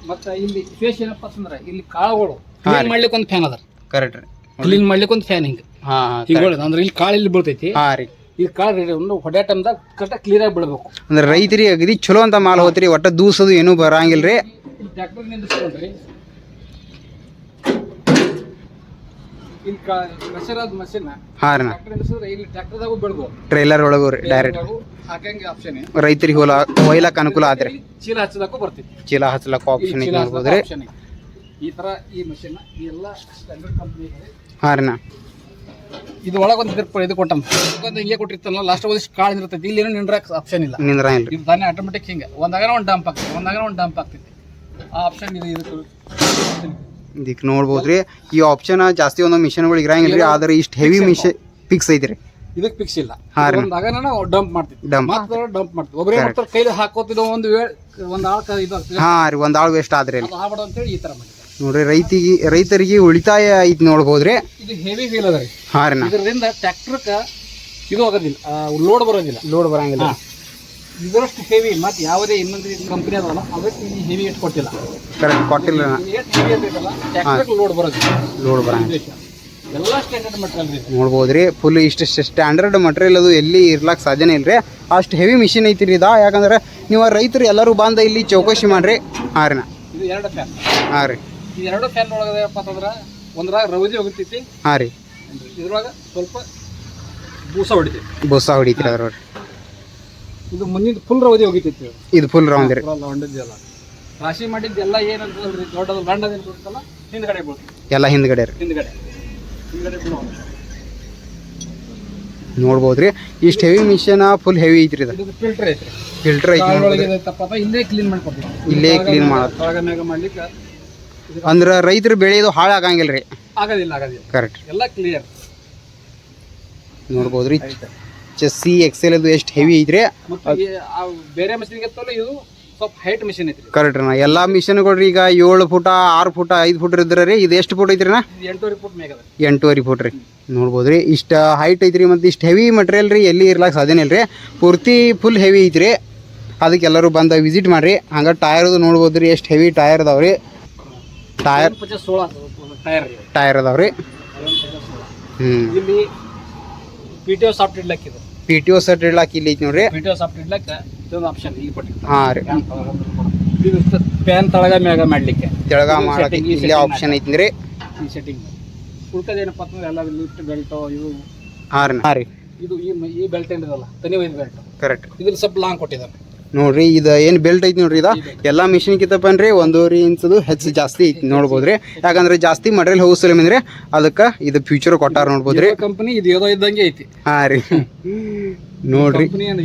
F: ಮತ್ತೆ ಇಲ್ಲಿ ಫೇಸ್ ಏನಪ್ಪ ಅಂತಂದ್ರೆ ಇಲ್ಲಿ ಕಾಳುಗಳು ಕ್ಲೀನ್ ಮಾಡ್ಲಿಕ್ಕೆ ಒಂದು ಫ್ಯಾನ್ ಅದ
B: ಕರೆಕ್ಟ್ ರೀ.
F: ಕ್ಲೀನ್ ಮಾಡ್ಲಿಕ್ಕೆ ಒಂದು ಫ್ಯಾನ್ ಹಿಂಗೆ.
B: ಹಾ ಹಾಂ
F: ಅಂದ್ರೆ ಇಲ್ಲಿ ಕಾಳು ಇಲ್ಲಿ ಬೀಳ್ತೈತಿ.
B: ಹಾಂ ರೀ.
F: ಈ ಕಾಳು ಒಂದು ಹೊಡೆ ಟೈಮ್ದಾಗ ಕರೆಕ್ಟಾಗಿ ಕ್ಲಿಯರ್ ಆಗಿ ಬಿಡಬೇಕು
B: ಅಂದ್ರೆ ರೈತರಿಗೆ ಅಗದಿ ಚಲೋ ಅಂತ ಮಾಲ್ ಹೋತ್ರಿ ಒಟ್ಟ ದೂಸದು ಏನೂ ಬರಂಗಿಲ್ಲ ರೀ
F: ಟ್ರ್ಯಾಕ್ಟರ್ ನಿಂದಿಸ್ಕೊಂಡ್ರಿ ಇಲ್ಲಿ ಮಷೀನ್ ಮಷರಾದ ಮಷೀನ್
B: ಹಾಂ ರೀ
F: ಟ್ರ್ಯಾಕ್ಟರ್ ನಿಂದಿಸಿದ್ರೆ ಇಲ್ಲಿ ಟ್ರ್ಯಾಕ್ಟರ್ದಾಗೂ ಬಿಡ್ಬೋದು
B: ಟ್ರೈಲರ್ ಒಳಗೂ ರೀ ಡೈರೆಕ್ಟ್
F: ಹಾಕಂಗೆ ಆಪ್ಷನ್
B: ರೈತರಿಗೆ ಹೊಲ ಒಯ್ಲಕ್ ಅನುಕೂಲ ಆದ್ರೆ.
F: ಚೀಲ ಹಚ್ಚಲಕ್ಕೂ ಬರ್ತೈತಿ
B: ಚೀಲ ಹಚ್ಚಲಕ್ಕೂ ಆಪ್ಷನ್ ಐತಿ
F: ಐತಿ. ಈ ತರ ಈ ಮಷಿನ್ ಎಲ್ಲ ಸ್ಟ್ಯಾಂಡರ್ಡ್ ಕಂಪ್ನಿ
B: ಹಾಂ ರೀ ನಾ
F: ಇದು ಒಳಗೆ ಒಂದು ಇದು ಕೊಟ್ಟಮ್ ಒಂದು ಹಿಂಗೆ ಕೊಟ್ಟಿರ್ತಲ್ಲ ಲಾಸ್ಟ್ ಒಂದಿಷ್ಟು ಕಾಳು ಇರ್ತೈತಿ ಇಲ್ಲಿ ಏನೋ ನಿಂದ್ರಾಕ ಆಪ್ಷನ್ ಇಲ್ಲ.
B: ನಿಂದ್ರ ರೀ
F: ಇದು ತಾನೇ ಆಟೋಮೆಟಿಕ್ ಹಿಂಗೆ. ಒಂದಾಗನ ಒಂದು ಡಂಪ್ ಆಗ್ತೈತಿ ಒಂದಾಗನ ಒಂದು ಡಂಪ್ ಆಗ್ತೈತಿ ಆ ಆಪ್ಷನ್ ಇದು ಇದಕ್ಕೆ
B: ಇದಕ್ಕೆ ನೋಡ್ಬೋದ್ರಿ. ಈ ಆಪ್ಷನ್ ಜಾಸ್ತಿ ಒಂದೊಂದು ಮಿಷನ್ಗಳು ಇರಂಗಿಲ್ಲ ರೀ ಆದ್ರೆ ಇಷ್ಟು ಹೆವಿ ಮಿಷನ್ ಫಿಕ್ಸ್ ಐತ್ರಿ.
F: ಇದಕ್ಕೆ ಫಿಕ್ಸ್ ಇಲ್ಲ.
B: ರೀ.
F: ನಾವು ಡಂಪ್ ಮಾಡ್ತೀವಿ ಡಂಪ್ ಡಂಪ್ ಮಾಡ್ತೀವಿ ಒಬ್ಬರೇ ಮಾಡ್ತಾರೆ ಕೈಲಿ ಹಾಕೋತಿದ್ದ ಒಂದು ವೇಳೆ ಒಂದು ಆಳು ಇದು
B: ಹಾಂ ರೀ ಒಂದು ಆಳು ವೇಸ್ಟ್ ಆದ್ರೆ
F: ಆಗ್ಬಾರ್ದು ಅಂತೇಳಿ ಈ ತರ
B: ನೋಡ್ರಿ ರೈತಿಗೆ ರೈತರಿಗೆ ಉಳಿತಾಯ ಐತಿ ನೋಡ್ಬೋದ್ರಿ.
F: ಇದು ಹೆವಿ ಫೀಲ್ ಅದ ರೀ.
B: ಹಾಂ ರೀ
F: ಇದರಿಂದ ಟ್ರ್ಯಾಕ್ಟರ್ಗೆ ಇದು ಆಗೋದಿಲ್ಲ ಲೋಡ್ ಬರೋದಿಲ್ಲ.
B: ಲೋಡ್ ಬರಂಗಿಲ್ಲ.
F: ಇದರಷ್ಟು ಹೆವಿ ಮತ್ತೆ ಯಾವುದೇ ಇನ್ನೊಂದು ಕಂಪ್ನಿ ಅದಲ್ಲ ಅದಕ್ಕೆ ಇಲ್ಲಿ ಹೆವಿ ಎಷ್ಟು ಕೊಟ್ಟಿಲ್ಲ.
B: ಕರೆಕ್ಟ್ ಕೊಟ್ಟಿಲ್ಲ.
F: ಹೆವಿ ಲೋಡ್ ಬರೋದು
B: ಲೋಡ್
F: ಉದ್ದೇಶ ಎಲ್ಲ ಸ್ಟ್ಯಾಂಡರ್ಡ್ ನೋಡ್ಬೋದು ರೀ
B: ನೋಡ್ಬೋದ್ರಿ ಫುಲ್ ಇಷ್ಟು ಸ್ಟ್ಯಾಂಡರ್ಡ್ ಮಟೀರಿಯಲ್ ಅದು ಎಲ್ಲಿ ಇರ್ಲಾಕ್ ಸಾಧ್ಯನೇ ರೀ ಅಷ್ಟು ಹೆವಿ ಮಿಷಿನ್ ಐತಿ ರೀ ಇದಾ. ಯಾಕಂದ್ರೆ ನೀವು ರೈತರು ಎಲ್ಲರೂ ಬಂದ ಇಲ್ಲಿ ಚೌಕಶಿ ಮಾಡ್ರಿ. ಹಾಂ ರೀ ನಾ
F: ಇದು ಎರಡು ಫ್ಯಾನ್
B: ಹಾಂ ರೀ.
F: ಈ ಎರಡು ಫ್ಯಾನ್ ಒಳಗೆ ಏನಪ್ಪ ಅಂತಂದ್ರೆ ಒಂದ್ರಾಗ ರೌದಿ ಹೋಗಿರ್ತೈತಿ
B: ಹಾಂ ರೀ.
F: ಇದ್ರೊಳಗೆ ಸ್ವಲ್ಪ ಬೂಸ ಹೊಡಿತೈತಿ.
B: ಬೂಸಾ ಹೊಡಿತೀರಿ ಅದ್ರೊಳಗೆ.
F: ಇದು ಮುಂದಿನ ಫುಲ್ ರವದಿ ಹೋಗಿತ್ತು
B: ಇದು ಫುಲ್ ರೌಂಡ್ ರೀ
F: ಹೊಂಡಿದ್ದೆಲ್ಲ ರಾಶಿ ಮಾಡಿದ್ದೆಲ್ಲ ಏನಂತಂದ್ರಿ ದೊಡ್ಡದು ಗಂಡದ ಏನು ಬರುತ್ತಲ್ಲ ಹಿಂದ್ಗಡೆ ಬೀಳ್ತೈತಿ
B: ಎಲ್ಲ ಹಿಂದ್ಗಡೆ ರೀ.
F: ಹಿಂದ್ಗಡೆ. ಹಿಂದ್ಗಡೆ ಬೀಳೋ
B: ನೋಡ್ಬೋದ್ರಿ. ಇಷ್ಟು ಹೆವಿ ಮಿಷನ್ ಫುಲ್ ಹೆವಿ ಐತ್ರಿ ಇದು.
F: ಇದು ಫಿಲ್ಟರ್ ಐತ್ರಿ.
B: ಫಿಲ್ಟರ್ ಐತಿ
F: ಕಾಳೊಳಗೆ
B: ನೋಡ್ಬೋದ್ರಿ.
F: ಇಲ್ಲೇ ಕ್ಲೀನ್ ಮಾಡ್ಕೊಡ್ತೀವಿ
B: ಇಲ್ಲೇ clean ಮಾಡೋದು.
F: ತಳಗ ಮಾಡ್ಲಿಕ್ಕೆ
B: ಅಂದ್ರೆ ರೈತರು ಬೆಳೆಯೋದು ಹಾಳಾಗಂಗಿಲ್ಲ ರೀ
F: ಆಗೋದಿಲ್ಲ ಆಗೋದಿಲ್ಲ.
B: ಕರೆಕ್ಟ್
F: ಎಲ್ಲ ಕ್ಲಿಯರ್
B: ನೋಡ್ಬೋದ್ರಿ. ಚೆಸ್ಸಿ ಎಕ್ಸೆಲ್ ಅದು ಎಷ್ಟು ಹೆವಿ ಐತ್ರಿ?
F: ಬೇರೆ ಮಷಿನ್ಗೆ ಇದು ಸ್ವಲ್ಪ ಹೈಟ್ ಮಷಿನ್ ಐತ್ರಿ.
B: ಕರೆಕ್ಟ್ ರೀ ಎಲ್ಲ ಮಿಷನ್ಗಳು ಈಗ ಏಳು ಫುಟ ಆರು ಫುಟ ಐದು ಫುಟ್ ಇದ್ರ ರೀ ಇದು ಎಷ್ಟು ಫುಟ್ ಐತ್ರಿ ನಾ
F: ಎಂಟೂವರೆ ಫುಟ್ ರೀ ನೋಡ್ಬೋದು
B: ಎಂಟೂವರೆ ಫುಟ್ ರೀ. ನೋಡ್ಬೋದ್ರಿ ಇಷ್ಟು ಹೈಟ್ ಐತ್ರಿ ಮತ್ತು ಇಷ್ಟು ಹೆವಿ ಮಟೀರಿಯಲ್ ರೀ ಎಲ್ಲಿ ಇರ್ಲಾಕ್ ಸಾಧ್ಯ ಇಲ್ಲ ರೀ ಪೂರ್ತಿ ಫುಲ್ ಹೆವಿ ಐತ್ರಿ. ಅದಕ್ಕೆ ಎಲ್ಲರೂ ಬಂದು ವಿಸಿಟ್ ಮಾಡ್ರಿ. ಹಂಗೆ ಟೈರ್ದು ನೋಡ್ಬೋದ್ರಿ ಎಷ್ಟು ಹೆವಿ ಟೈರ್ ಅದಾವ್ರಿ ಟೈರ್
F: ಪಚಾಸ್ ಸೋಳ ಟೈರ್ ರೀ.
B: ಟೈರ್ ಅದಾವ್ರಿ ಹ್ಞೂ
F: ಇಲ್ಲಿ ಪಿ ಟಿ ಸಾಫ್ಟ್ ಇಡ್ಲಕ್ ಇದು.
B: ಪಿ ಟಿ ಒ ಸೆಟ್ ಇಡ್ಲಾಕ ಇಲ್ಲಿ ಐತಿ ನೋಡ್ರಿ.
F: ಒ ಸಾಫ್ಟ್ ಇಡ್ಲಕ್ಕ ಇದೊಂದು ಆಪ್ಷನ್ ಈಗ ಕೊಟ್ಟಿರ್ತಾರೆ
B: ಹಾಂ ರೀ.
F: ಇದು ಪ್ಯಾನ್ ತಳಗ ಮ್ಯಾಗ ಮಾಡ್ಲಿಕ್ಕೆ.
B: ತೆಳಗ
F: ಇದು
B: ಮಾಡಕ್ಕೆ
F: setting, ಈ
B: ಇಲ್ಲೇ
F: setting
B: ಆಪ್ಷನ್ ಐತಿ ರೀ
F: ಈ ಸೆಟ್ಟಿಂಗ್ ಉಳ್ಕದೇನಪ್ಪ ಅಂತಂದ್ರೆ ಎಲ್ಲ ಲಿಫ್ಟ್ ಬೆಲ್ಟ್ ಇವು.
B: ಹಾ ರೀ. ಹಾಂ ರೀ
F: ಇದು ಈ ಮ- ಈ ಬೆಲ್ಟ್ ಏನಿದಲ್ಲ ತನಿ ಒಯ್ದ ಬೆಲ್ಟ್
B: ಕರೆಕ್ಟ್
F: ಇದ್ರ ಸ್ವಲ್ಪ ಲಾಂಗ್ ಕೊಟ್ಟಿದ್ದಾರೆ.
B: ನೋಡ್ರಿ ಇದು ಏನು ಬೆಲ್ಟ್ ಐತಿ ನೋಡ್ರಿ ಇದು? ಎಲ್ಲ ಮಿಷಿನ್ ಕಿತ್ತಪ್ಪನ್ರಿ ಒಂದೂವರೆ ಇಂಚದು ಹೆಚ್ಚು ಜಾಸ್ತಿ ಐತಿ ನೋಡ್ಬೋದ್ರಿ. ಯಾಕಂದ್ರೆ ಜಾಸ್ತಿ ಮಟೀರಿಯಲ್ ಹೋಗಿಸಲ್ಲ ಅಂದ್ರೆ ಅದಕ್ಕೆ ಇದು ಫ್ಯೂಚರ್ ಕೊಟ್ಟಾರ ನೋಡ್ಬೋದ್ರಿ.
F: ಕಂಪನಿ ಇದು ಯೋಧೋ ಇದ್ದಂಗೆ ಐತಿ.
B: ಹಾ ರೀ. ನೋಡ್ರಿ.
F: ಏನು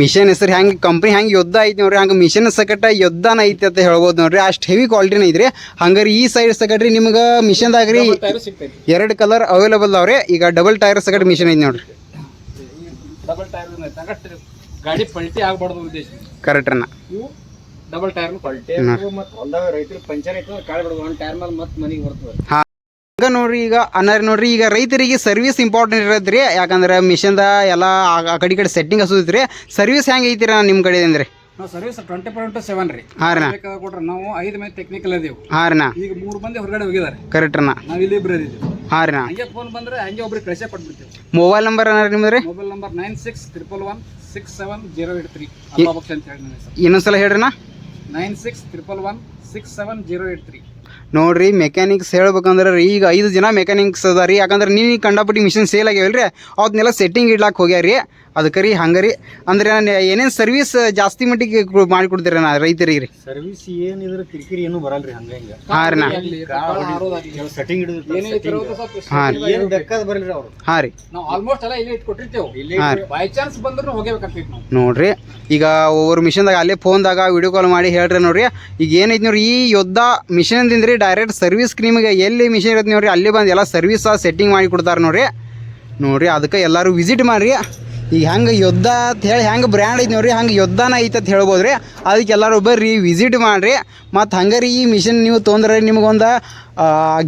B: ಮಿಷನ್ ಹೆಸರು ಹೆಂಗೆ ಕಂಪ್ನಿ ಹೆಂಗೆ ಯುದ್ಧ ಐತಿ ನೋಡ್ರಿ ಹಂಗ ಮಿಷನ್ ಸಕಟ ಯುದ್ಧನ ಐತಿ ಅಂತ ಹೇಳ್ಬೋದು ನೋಡ್ರಿ. ಅಷ್ಟು ಹೆವಿ ಕ್ವಾಲಿಟಿನ ಐತ್ರಿ. ಹಂಗಾರೆ ಈ ಸೈಡ್ ಸಕಟ್ರಿ ನಿಮ್ಗೆ ಮಿಷನ್ದಾಗ ರೀ ಎರಡು ಕಲರ್ ಅವೈಲೇಬಲ್ ಅವ್ರಿ ಈಗ ಡಬಲ್ ಟೈರ್ ಸಕಟ್ ಮಿಷನ್ ಐತಿ ನೋಡ್ರಿ.
F: ಡಬಲ್ ಟೈರ್ ಗಾಡಿ ಪಲ್ಟಿ ಆಗ್ಬಾರ್ದು ಉದ್ದೇಶ.
B: ಕರೆಕ್ಟ್ರನ್ನ
F: ಇವು ಡಬಲ್ ಟೈರ್ ಪಲ್ಟಿ
E: ಮತ್ತೆ ಹೊಲ್ದಾಗ ರೈತರು ಪಂಚರ್ ಐತೆ ಕಾಳು ಬಿಡೋದು ಒಂದು ಟೈರ್ ಮೇಲೆ ಮತ್ತೆ ಮನೆಗೆ ಬರ್ತದೆ.
B: ಈಗ ನೋಡ್ರಿ ಈಗ ಅನ್ನರ್ ನೋಡ್ರಿ ಈಗ ರೈತರಿಗೆ ಸರ್ವಿಸ್ ಇಂಪಾರ್ಟೆಂಟ್ ಇರತ್ರಿ. ಯಾಕಂದ್ರೆ ಮಿಷನ್ದ ಎಲ್ಲ ಆ- ಕಡೆ ಕಡೆ ಸೆಟ್ಟಿಂಗ್ ಹಸೋದ್ರಿ ಸರ್ವಿಸ್ ಹೆಂಗೆ ಐತಿರ ನಿಮ್ಮ ಕಡೆ ಅಂದ್ರೆ
F: ನಾವು service twenty four into seven ರೀ.
B: ಹಾಂ ರೀ
F: ಕೊಟ್ರೆ ನಾವು ಐದು ಮಂದಿ ಟೆಕ್ನಿಕಲ್ ಅದೇವು.
B: ಹಾಂ ರೀ
F: ಈಗ ಮೂರು ಮಂದಿ ಹೊರಗಡೆ ಹೋಗಿದ್ದಾರೆ.
B: ಕರೆಕ್ಟ್
F: ನಾವು ಇಲ್ಲಿ ಇಬ್ರು ಇದ್ದೀವಿ.
B: ಹಾಂ ರೀ
F: ಹಂಗೆ ಫೋನ್ ಬಂದ್ರೆ ಹಂಗೆ ಒಬ್ರಿಗೆ ಕಳಿಸೇ ಕೊಟ್ಬಿಡ್ತೀವಿ.
B: ಮೊಬೈಲ್ ನಂಬರ್ ಏನಾರ ನಿಮ್ದು ರೀ?
F: Mobile number nine six triple one six seven zero eight three ಅಬ್ಬಾಬಕ್ಷ ಅಂತ ಹೇಳಿ ನನ್ನ ಹೆಸರು
B: ಇನ್ನೊಂದ್ಸಲ ಹೇಳ್ರಿ ನಾ.
F: Nine six triple one six seven zero eight three
B: ನೋಡ್ರಿ ಮೆಕ್ಯಾನಿಕ್ಸ್ ಹೇಳ್ಬೇಕಂದ್ರೆ ಈಗ ಐದು ಜನ ಮೆಕ್ಯಾನಿಕ್ಸ್ ಅದ ರೀ. ಯಾಕಂದ್ರೆ ನೀವು ಕಂಡಪಟ್ಟಿ ಮಿಷಿನ್ ಸೇಲ್ ಆಗ್ಯಾವಲ್ರಿ ಅವನ್ನೆಲ್ಲ ಸೆಟ್ಟಿಂಗ್ ಇಡ್ಲಾಕ್ ಹೋಗ್ಯಾರ ರೀ ಅದಕ್ಕೆ ರೀ. ಹಂಗರಿ ಅಂದ್ರೆ ಏನೇನು ಸರ್ವಿಸ್ ಜಾಸ್ತಿ ಮಟ್ಟಿಗೆ ಮಾಡಿಕೊಡ್ತೀರ ರೈತರಿಗೆ ರೀ?
E: ಸರ್ವಿಸ್ ಏನಿದ್ರೆ ಕಿರಿಕಿರಿ ಏನು ಬರಲ್ರಿ ಹಂಗ ಹಿಂಗ.
B: ಹಾ ರೀ
E: ಸೆಟ್ಟಿಂಗ್
B: ಹಾಂ ರೀ.
E: ಏನು ಬೇಕಾದ ಬರಲ್ರಿ ಅವರು.
B: ಹಾಂ ರೀ.
F: ನಾವು ಆಲ್ಮೋಸ್ಟ್ ಎಲ್ಲ ಇಲ್ಲೇ ಇಟ್ಕೊಟ್ಟಿರ್ತೇವೆ.
E: ಇಲ್ಲಿ
F: ಬೈ ಚಾನ್ಸ್ ಬಂದ್ರೂ ಹೋಗಬೇಕಂತ ನಾವು.
B: ನೋಡ್ರಿ ಈಗ ಒವ್ರ ಮಿಷನ್ದಾಗ ಅಲ್ಲೇ ಫೋನ್ದಾಗ ವಿಡಿಯೋ ಕಾಲ್ ಮಾಡಿ ಹೇಳ್ರಿ ನೋಡ್ರಿ. ಈಗ ಏನೈತಿ ನೋಡ್ರಿ ಈ ಯೋದ್ಧ ಮಿಷನ್ ರೀ ಡೈರೆಕ್ಟ್ ಸರ್ವಿಸ್ ಕ್ರೀಮಿಗೆ ಎಲ್ಲಿ ಮಿಷನ್ ಇರತ್ತೆ ನೋಡ್ರಿ ಅಲ್ಲಿ ಬಂದು ಎಲ್ಲ ಸರ್ವಿಸ್ ಸೆಟ್ಟಿಂಗ್ ಮಾಡಿ ಕೊಡ್ತಾರೆ ನೋಡ್ರಿ. ನೋಡ್ರಿ ಅದಕ್ಕೆ ಎಲ್ಲರೂ ವಿಸಿಟ್ ಮಾಡಿರಿ. ಈಗ ಹೆಂಗೆ ಯುದ್ಧ ಅಂತ ಹೇಳಿ ಹೆಂಗೆ ಬ್ರ್ಯಾಂಡ್ ಐತೆ ನೋಡ್ರಿ, ಹಂಗೆ ಯುದ್ಧನ ಐತೆ ಅಂತ ಹೇಳ್ಬೋದು ರೀ ಅದಕ್ಕೆ ಎಲ್ಲರೂ ಬರ್ರಿ ವಿಸಿಟ್ ಮಾಡಿರಿ. ಮತ್ತು ಹಂಗೆ ರೀ ಈ ಮಿಷನ್ ನೀವು ತೊಂದ್ರೆ ನಿಮಗೊಂದು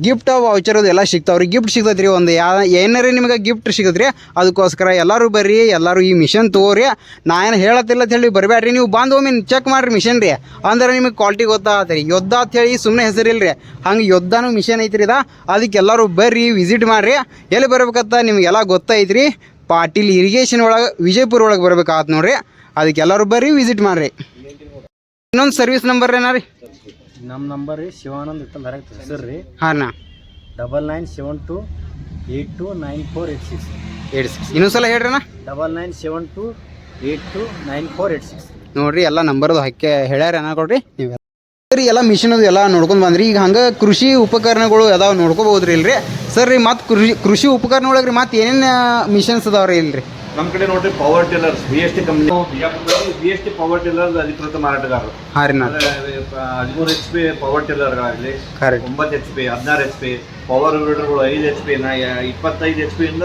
B: ಗಿಫ್ಟ್ ವೌಚರ್ ಎಲ್ಲ ಸಿಗ್ತಾವ್ರಿ. ಗಿಫ್ಟ್ ಸಿಗ್ತೈತೆ ರೀ ಒಂದು ಯಾ, ಏನಾರೇ ನಿಮಗೆ ಗಿಫ್ಟ್ ಸಿಗತ್ತೆ ರೀ ಅದಕ್ಕೋಸ್ಕರ ಎಲ್ಲರೂ ಬರ್ರಿ, ಎಲ್ಲರೂ ಈ ಮಿಷನ್ ತೊಗೋರಿ. ನಾ ಏನು ಹೇಳತ್ತಿಲ್ಲ ಅಂತ ಹೇಳಿ ಬರಬೇಡ್ರಿ ನೀವು ಬಂದು ಒಮ್ಮೆ ಚೆಕ್ ಮಾಡಿರಿ ಮಿಷನ್ ರೀ. ಅಂದ್ರೆ ನಿಮಗೆ ಕ್ವಾಲಿಟಿ ಗೊತ್ತಾಗತ್ತೆ ರೀ ಯುದ್ಧ ಅಂತ ಹೇಳಿ ಸುಮ್ಮನೆ ಹೆಸರಿಲ್ಲ ರೀ ಹಂಗೆ ಯುದ್ಧನೂ ಮಿಷನ್ ಐತ್ರಿ ಇದ. ಅದಕ್ಕೆ ಎಲ್ಲರೂ ಬರ್ರಿ ವಿಸಿಟ್ ಮಾಡಿರಿ. ಎಲ್ಲಿ ಬರ್ಬೇಕಂತ ನಿಮಗೆಲ್ಲ ಗೊತ್ತೈತ್ರಿ. ಪಾಟೀಲ್ ಇರಿಗೇಷನ್ ಒಳಗೆ ವಿಜಯಪುರ ಒಳಗೆ ಬರ್ಬೇಕಾಗತ್ತೆ ನೋಡ್ರಿ. ಅದಕ್ಕೆ ಎಲ್ಲರೂ ಬರ್ರಿ ವಿಸಿಟ್ ಮಾಡ್ರಿ. ಇನ್ನೊಂದು ಸರ್ವಿಸ್ ನಂಬರ್ ರೀ?
E: ನಮ್ಮ ನಂಬರ್ ರೀ ಶಿವಾನಂದ್ ಹರಕ್ ಹೆಸರು ರೀ.
B: ಹಾಂ ನಾ.
E: Double nine seven two eight two nine four eight six
B: eight six ಇನ್ನೊಂದ್ಸಲ ಹೇಳ್ರಿ ಅಣ್ಣ.
E: Double nine seven two eight two nine four eight six
B: ನೋಡ್ರಿ ಎಲ್ಲ ನಂಬರ್ದು ಹಾಕಿ ಹೇಳ್ಯಾರ ಅನ್ಕೊಡ್ರಿ ನೀವು ನೀವೆಲ್ಲ ಎಲ್ಲ ಮಿಷನ್ ಅದು ಎಲ್ಲ ನೋಡ್ಕೊಂಡು ಬಂದ್ರಿ. ಈಗ ಹಂಗೆ ಕೃಷಿ ಉಪಕರಣಗಳು ಅದಾವ ನೋಡ್ಕೋಬೋದ್ರಿ ಇಲ್ರಿ. ಸರ್ ರೀ ಮತ್ತು ಕೃಷಿ ಕೃಷಿ ಉಪಕರಣ ಒಳಗೆ ರೀ ಮತ್ತು ಏನೇನು ಮಿಷನ್ಸ್ ಅದಾವ್ರಿ ಇಲ್ರಿ?
D: ನಮ್ಮ ಕಡೆ ನೋಡ್ರಿ power tillers B S T company B S T power tiller ಅಧಿಕೃತ ಮಾರಾಟಗಾರರು.
B: ಹಾಂ ರೀ ನಾ
D: ಹದಿಮೂರು ಎಚ್ ಪಿ ಪವರ್ ಟಿಲ್ಲರ್
B: ಆಗಲಿ
D: ಒಂಬತ್ತು ಎಚ್ ಪಿ ಹದಿನಾರು ಎಚ್ ಪಿ ಪವರ್ ವೀಡರ್ಗಳು ಐದು ಎಚ್ ಪಿ ನ ಇಪ್ಪತ್ತೈದು ಎಚ್ ಪಿ ಇಂದ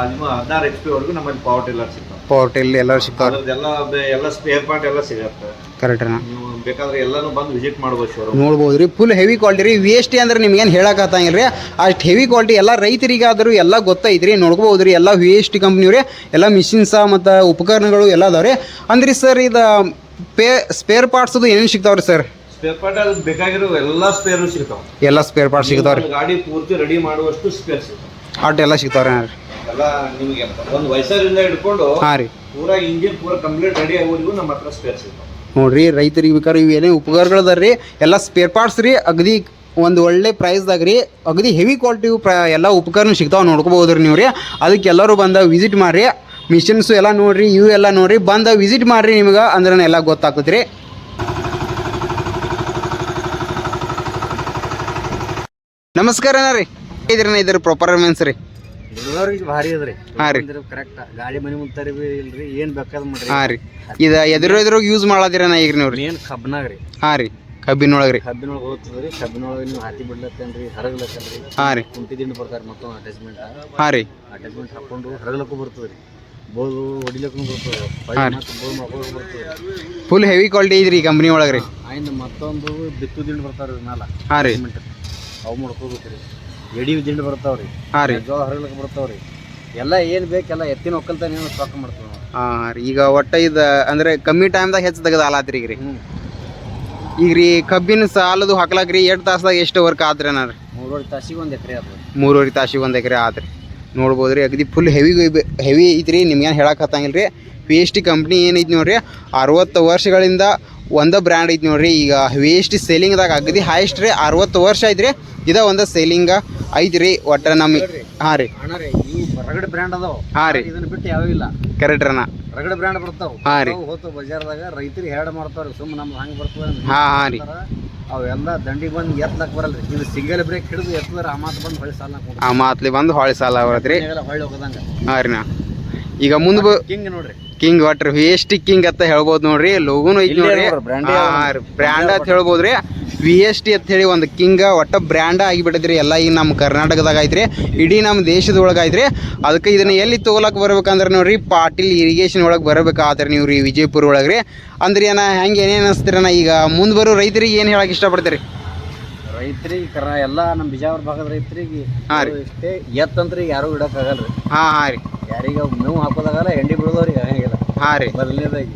D: ಹದಿಮೂರು ಹದಿನಾರು ಎಚ್ ಪಿ ವರೆಗೂ ನಮ್ಮಲ್ಲಿ ಪವರ್ ಟಿಲ್ಲರ್ ಸಿಗ್ತಾವೆ
B: ಎಲ್ಲ ಎಲ್ಲರೂ ಸಿಗ್ತಾವ್ರಿ
D: ಎಲ್ಲ ಸ್ಪೇರ್ ಪಾರ್ಟ್ ಎಲ್ಲ ಸಿಗತ್ತೆ.
B: ಕರೆಕ್ಟ್ ರೀ
D: ನೀವು ಬೇಕಾದ್ರೆ ಎಲ್ಲಾನು ಬಂದು ವಿಸಿಟ್ ಮಾಡ್ಬೋದು ಶೋರೂಮ್
B: ನೋಡ್ಬೋದು ರೀ. ಫುಲ್ ಹೆವಿ ಕ್ವಾಲಿಟಿ ರೀ. ವಿ ಎಸ್ ಟಿ ಅಂದ್ರೆ ನಿಮ್ಗೇನು ಹೇಳಕತ್ತಂಗಿಲ್ಲ ರೀ. ಅಷ್ಟು ಹೆವಿ ಕ್ವಾಲಿಟಿ ಎಲ್ಲ ರೈತರಿಗಾದರೂ ಎಲ್ಲ ಗೊತ್ತೈತೆ ರೀ. ನೋಡ್ಕೋಬೋದು ರೀ. ಎಲ್ಲ ವಿ ಎಸ್ ಟಿ ಕಂಪ್ನಿಯವ್ರೆ ಎಲ್ಲ ಮಿಷಿನ್ಸ ಮತ್ತು ಉಪಕರಣಗಳು ಎಲ್ಲ ಅದಾವೆ ರೀ. ಅಂದ್ರೆ ಸರ್ ಇದು ಪೇ ಸ್ಪೇರ್ ಪಾರ್ಟ್ಸ್ ಏನೇನು ಸಿಗ್ತಾವ್ರಿ ಸರ್
D: ಸ್ಪೇರ್ ಪಾರ್ಟ್ ಅದು ಬೇಕಾಗಿರೋ ಎಲ್ಲ ಸ್ಪೇರ್ ಸಿಗ್ತಾವೆ.
B: ಎಲ್ಲ ಸ್ಪೇರ್ ಪಾರ್ಟ್ ಸಿಗ್ತಾವ್ರಿ
D: ಗಾಡಿ ಪೂರ್ತಿ ರೆಡಿ ಮಾಡುವಷ್ಟು ಸ್ಪೇರ್ ಸಿಗ್ತಾವೆ.
B: ಆಟ ಎಲ್ಲ ಸಿಗ್ತಾವ್ರಿ
D: ಎಲ್ಲ ನಿಮಗೆ ಒಂದು ವಯಸ್ಸರಿಂದ ಹಿಡ್ಕೊಂಡು
B: ಹಾಂ ರೀ.
D: ಪೂರಾ ಇಂಜಿನ್ ಪೂರ ಕಂಪ್ಲೀಟ್ ರೆಡಿ ಆಗೋದಿಗೂ ನಮ್ಮ ಹತ್ರ ಸ್ಪೇರ್ ಸಿಗ್ತಾವೆ
B: ನೋಡ್ರಿ ರೈತರಿಗೆ ಬೇಕಾದ್ರೆ ಇವು ಏನೇ ಉಪಕರಣಗಳು ರೀ ಎಲ್ಲ ಸ್ಪೇರ್ ಪಾರ್ಟ್ಸ್ ರೀ ಅಗದಿ ಒಂದು ಒಳ್ಳೆ ಪ್ರೈಸ್ದಾಗ ರೀ ಅಗದಿ ಹೆವಿ ಕ್ವಾಲಿಟಿ ಪ್ರ ಎಲ್ಲ ಉಪಕರಣ ಸಿಗ್ತಾವೆ ನೋಡ್ಕೋಬೋದು ರೀ ನೀವು ರೀ ಅದಕ್ಕೆ ಎಲ್ಲರೂ ಬಂದ ವಿಸಿಟ್ ಮಾಡಿರಿ ಮಿಷನ್ಸು ಎಲ್ಲ ನೋಡಿರಿ ಇವು ಎಲ್ಲ ನೋಡ್ರಿ ಬಂದ ವಿಸಿಟ್ ಮಾಡಿರಿ ನಿಮ್ಗೆ ಅಂದ್ರೆ ಎಲ್ಲ ಗೊತ್ತಾಗ್ತದೆ ರೀ ನಮಸ್ಕಾರ ರೀ ಇದ್ರಿ ಇದ್ರ ಮೆನ್ಸ್ ರೀ.
E: ಹುಡುಗರಿಗೆ ಭಾರಿ ಅದ್ರಿ.
B: ಹಾಂ ರೀ.
E: ಕರೆಕ್ಟ್ ಗಾಡಿ ಮನೆ ಮುಂತಾರಿ ಇಲ್ರಿ ಏನು ಬೇಕಾದ್ ಮಾಡ್ರಿ.
B: ಹಾಂ ರೀ. ಇದು ಎದುರು ಎದುರು ಯೂಸ್ ಮಾಡತ್ತೀರ ನಾ ಈಗ ನೀವು ರೀ
E: ಮೇನ್ ಕಬ್ನಾಗ ರೀ.
B: ಹಾಂ ರೀ ಕಬ್ಬಿನೊಳಗೆ ರೀ.
E: ಕಬ್ಬಿನೊಳಗೆ ಹೋಗ್ತದ್ರಿ ಕಬ್ಬಿನೊಳಗೆ ನೀವು ಹಾತಿ ಬಿಡ್ಲತ್ತೇನ್ರಿ ಹರಗ್ಲತ್ತೇನ್ರಿ.
B: ಹಾಂ ರೀ.
E: ಕುಂಟಿ ದಿಂಡು ಬರ್ತಾರೆ ಮತ್ತೊಂದು ಅಟ್ಯಾಚ್ಮೆಂಟ್
B: ಹಾಂ ರೀ.
E: ಅಟ್ಯಾಚ್ಮೆಂಟ್ ಹಾಕೊಂಡು ಹರಗ್ಲಕ್ಕೂ ಬರ್ತದೆ ರೀ. ಬೋದು ಹೊಡಿಲಕ್ಕೂ ಬರ್ತದೆ
B: ರೀ.
E: ಬೋದು ಮಾಡ್ಕೊಳಕ್ಕೂ ಬರ್ತದೆ
B: ಫುಲ್ ಹೆವಿ ಕ್ವಾಲಿಟಿ ಐತ್ರಿ ಈ ಕಂಪ್ನಿ ಒಳಗೆ ರೀ.
E: ಆಯ್ತು ಮತ್ತೊಂದು ಬಿತ್ತು ದಿಂಡು ರೀ ಮ್ಯಾಲ
B: ಹಾಂ ರೀ.
E: ಅವು ಮಾಡ್ಕೋಬೇಕು ರೀ ಎಡಿ ದಿಂಡು ಬರ್ತಾವ್ರಿ.
B: ಹಾಂ ರೀ.
E: ಜೋ ಹರಗ್ಲಕ್ಕೆ ಬರ್ತಾವ್ರಿ. ಎಲ್ಲ ಏನ್ ಬೇಕೆಲ್ಲ ಎತ್ತಿನ ಒಕ್ಕಲ್ತಾನ ಏನು ಸ್ಟಾಕ್ ಮಾಡ್ತೀವಿ ನಾವು.
B: ಹಾಂ ರೀ. ಈಗ ಒಟ್ಟ ಇದು ಅಂದ್ರೆ ಕಮ್ಮಿ ಟೈಮ್ದಾಗ ಹೆಚ್ಚು ತೆಗೆದು ಆಲಾತ್ರಿ ಈಗ ರೀ.
E: ಹ್ಞೂ
B: ಈಗ ರೀ ಕಬ್ಬಿನ ಸಾಲದು ಹಾಕ್ಲಾಕ ರೀ ಎಷ್ಟು ತಾಸ್ದಾಗ ಎಷ್ಟು ವರ್ಕ್ ಆದ್ರೆ ನಾನು
E: ಮೂರುವರೆ ತಾಸಿಗೆ ಒಂದು ಎಕರೆ ಆದ್ರೆ
B: ಮೂರುವರೆ ತಾಸಿಗೆ ಒಂದು ಎಕರೆ ಆದ್ರಿ ನೋಡ್ಬೋದು ರೀ ಅಗದಿ ಫುಲ್ ಹೆವಿ ಹೆವಿ ಐತ್ರಿ. ನಿಮ್ಗೇನು ಹೇಳಕ್ಕೆ ಹತ್ತಂಗಿಲ್ಲ ರೀ. ಪಿ ಎಚ್ ಟಿ ಕಂಪ್ನಿ ಏನೈತಿ ನೋಡ್ರಿ. ಅರವತ್ತು ವರ್ಷಗಳಿಂದ ಒಂದ ಬ್ರ್ಯಾಂಡ್ ಐತಿ ನೋಡ್ರಿ. ಈಗ ವೇಸ್ಟ್ ಸೇಲಿಂಗ್ದಾಗ ಅಗದಿ ಹೈಯೆಸ್ಟ್ ರೀ. ಅರವತ್ತು ವರ್ಷ ಐತ್ರಿ. ಇದ ಒಂದು ಸೇಲಿಂಗ ಐತಿ ರೀ ಒಟ್ಟ ನಮ್ ಹಾಂ ರೀ.
E: ಅಣ್ಣ ರೀ ಇವು ರಗಡ್ ಬ್ರ್ಯಾಂಡ್ ಅದಾವ.
B: ಹಾಂ ರೀ.
E: ಇದನ್ನ ಬಿಟ್ಟು ಯಾವ ಇಲ್ಲ.
B: ಕರೆಕ್ಟ್ ನಾ
E: ರಗಡ್ ಬ್ರ್ಯಾಂಡ್ ಬರ್ತಾವ.
B: ಹಾಂ ರೀ.
E: ಹೋತು ಬಜಾರ್ದಾಗ ರೈತರಿಗೆ ಹೇಳ ಮಾಡ್ತಾವ್ರಿ ಸುಮ್ಮನೆ ನಮ್ದು ಹಂಗೆ ಬರ್ತದೆ
B: ಹಾಂ ಹಾಂ ರೀ.
E: ಅವೆಲ್ಲ ದಂಡಿಗೆ ಬಂದು ಎತ್ತಲಕ್ ಬರಲ್ರಿ. ಇದು ಸಿಂಗಲ್ ಬ್ರೇಕ್ ಹಿಡಿದು ಎತ್ತದ್ರ ಆ ಮಾತು ಬಂದು ಹೊಳಿ ಸಾಲ
B: ಆ ಮಾತ್ಲಿ ಬಂದು ಹೊಳೆ ಸಾಲ ಬರತ್ರಿ
E: ಹೊಳ್ಳಿ ಹೋಗದಂಗ.
B: ಹಾಂ ರೀ ನಾ ಈಗ ಮುಂದೆ
E: ಹಿಂಗ್ ನೋಡ್ರಿ.
B: ಕಿಂಗ್ ವಾಟರ್ ವೇಸ್ಟ್ ಕಿಂಗ್ ಅಂತ ಹೇಳ್ಬೋದು ನೋಡ್ರಿ ಲೋಗೋನು ಐತಿ ನೋಡ್ರಿ? ಬ್ರ್ಯಾಂಡ್ ಅಂತ ಹೇಳ್ಬೋದ್ರಿ. ವಿ ಎಸ್ ಟಿ ಅಂತ ಹೇಳಿ ಒಂದು ಕಿಂಗ ಒಟ್ಟ ಬ್ರ್ಯಾಂಡ್ ಆಗಿಬಿಟ್ಟೈತ್ರಿ ಎಲ್ಲ ಈಗ ನಮ್ಮ ಕರ್ನಾಟಕದಾಗ ಐತ್ರಿ. ಇಡೀ ನಮ್ಮ ದೇಶದೊಳಗೆ ಐತ್ರಿ. ಅದಕ್ಕೆ ಇದನ್ನ ಎಲ್ಲಿ ತೊಗೊಳಕ್ಕೆ ಬರ್ಬೇಕಂದ್ರೆ ನೋಡ್ರಿ ಪಾಟೀಲ್ ಇರಿಗೇಷನ್ ಒಳಗೆ ಬರ್ಬೇಕಾದ್ರೆ ನೀವು ರೀ ವಿಜಯಪುರ ಒಳಗೆ ರೀ. ಅಂದ್ರೆ ಏನ ಹೆಂಗೆ ಏನೇನು ಅನಿಸ್ತೀರಣ್ಣ ಈಗ? ಮುಂದೆ ಬರೋ ರೈತರಿಗೆ ಏನು ಹೇಳಕ್ಕೆ ಇಷ್ಟಪಡ್ತೀರಿ?
E: ರೈತರಿಗೆ ಕರ ಎಲ್ಲ ನಮ್ಮ ಬಿಜಾಪುರ ಭಾಗದ ರೈತರಿಗೆ
B: ಹಾಂ ರೀ.
E: ಇಷ್ಟೇ ಎತ್ತಂತ್ರಿ ಯಾರು ರೀ
B: ಹಾಂ ಹಾಂ ರೀ.
E: ಯಾರಿಗೆ ಮೇವು ಹಾಕೋದಾಗಲ್ಲ ಹೆಂಡಿ ಬಿಡೋದವ್ರಿಗೆ ಆಗಂಗಿಲ್ಲ.
B: ಹಾಂ ರೀ.
E: ಮೊದಲನೇದಾಗಿ.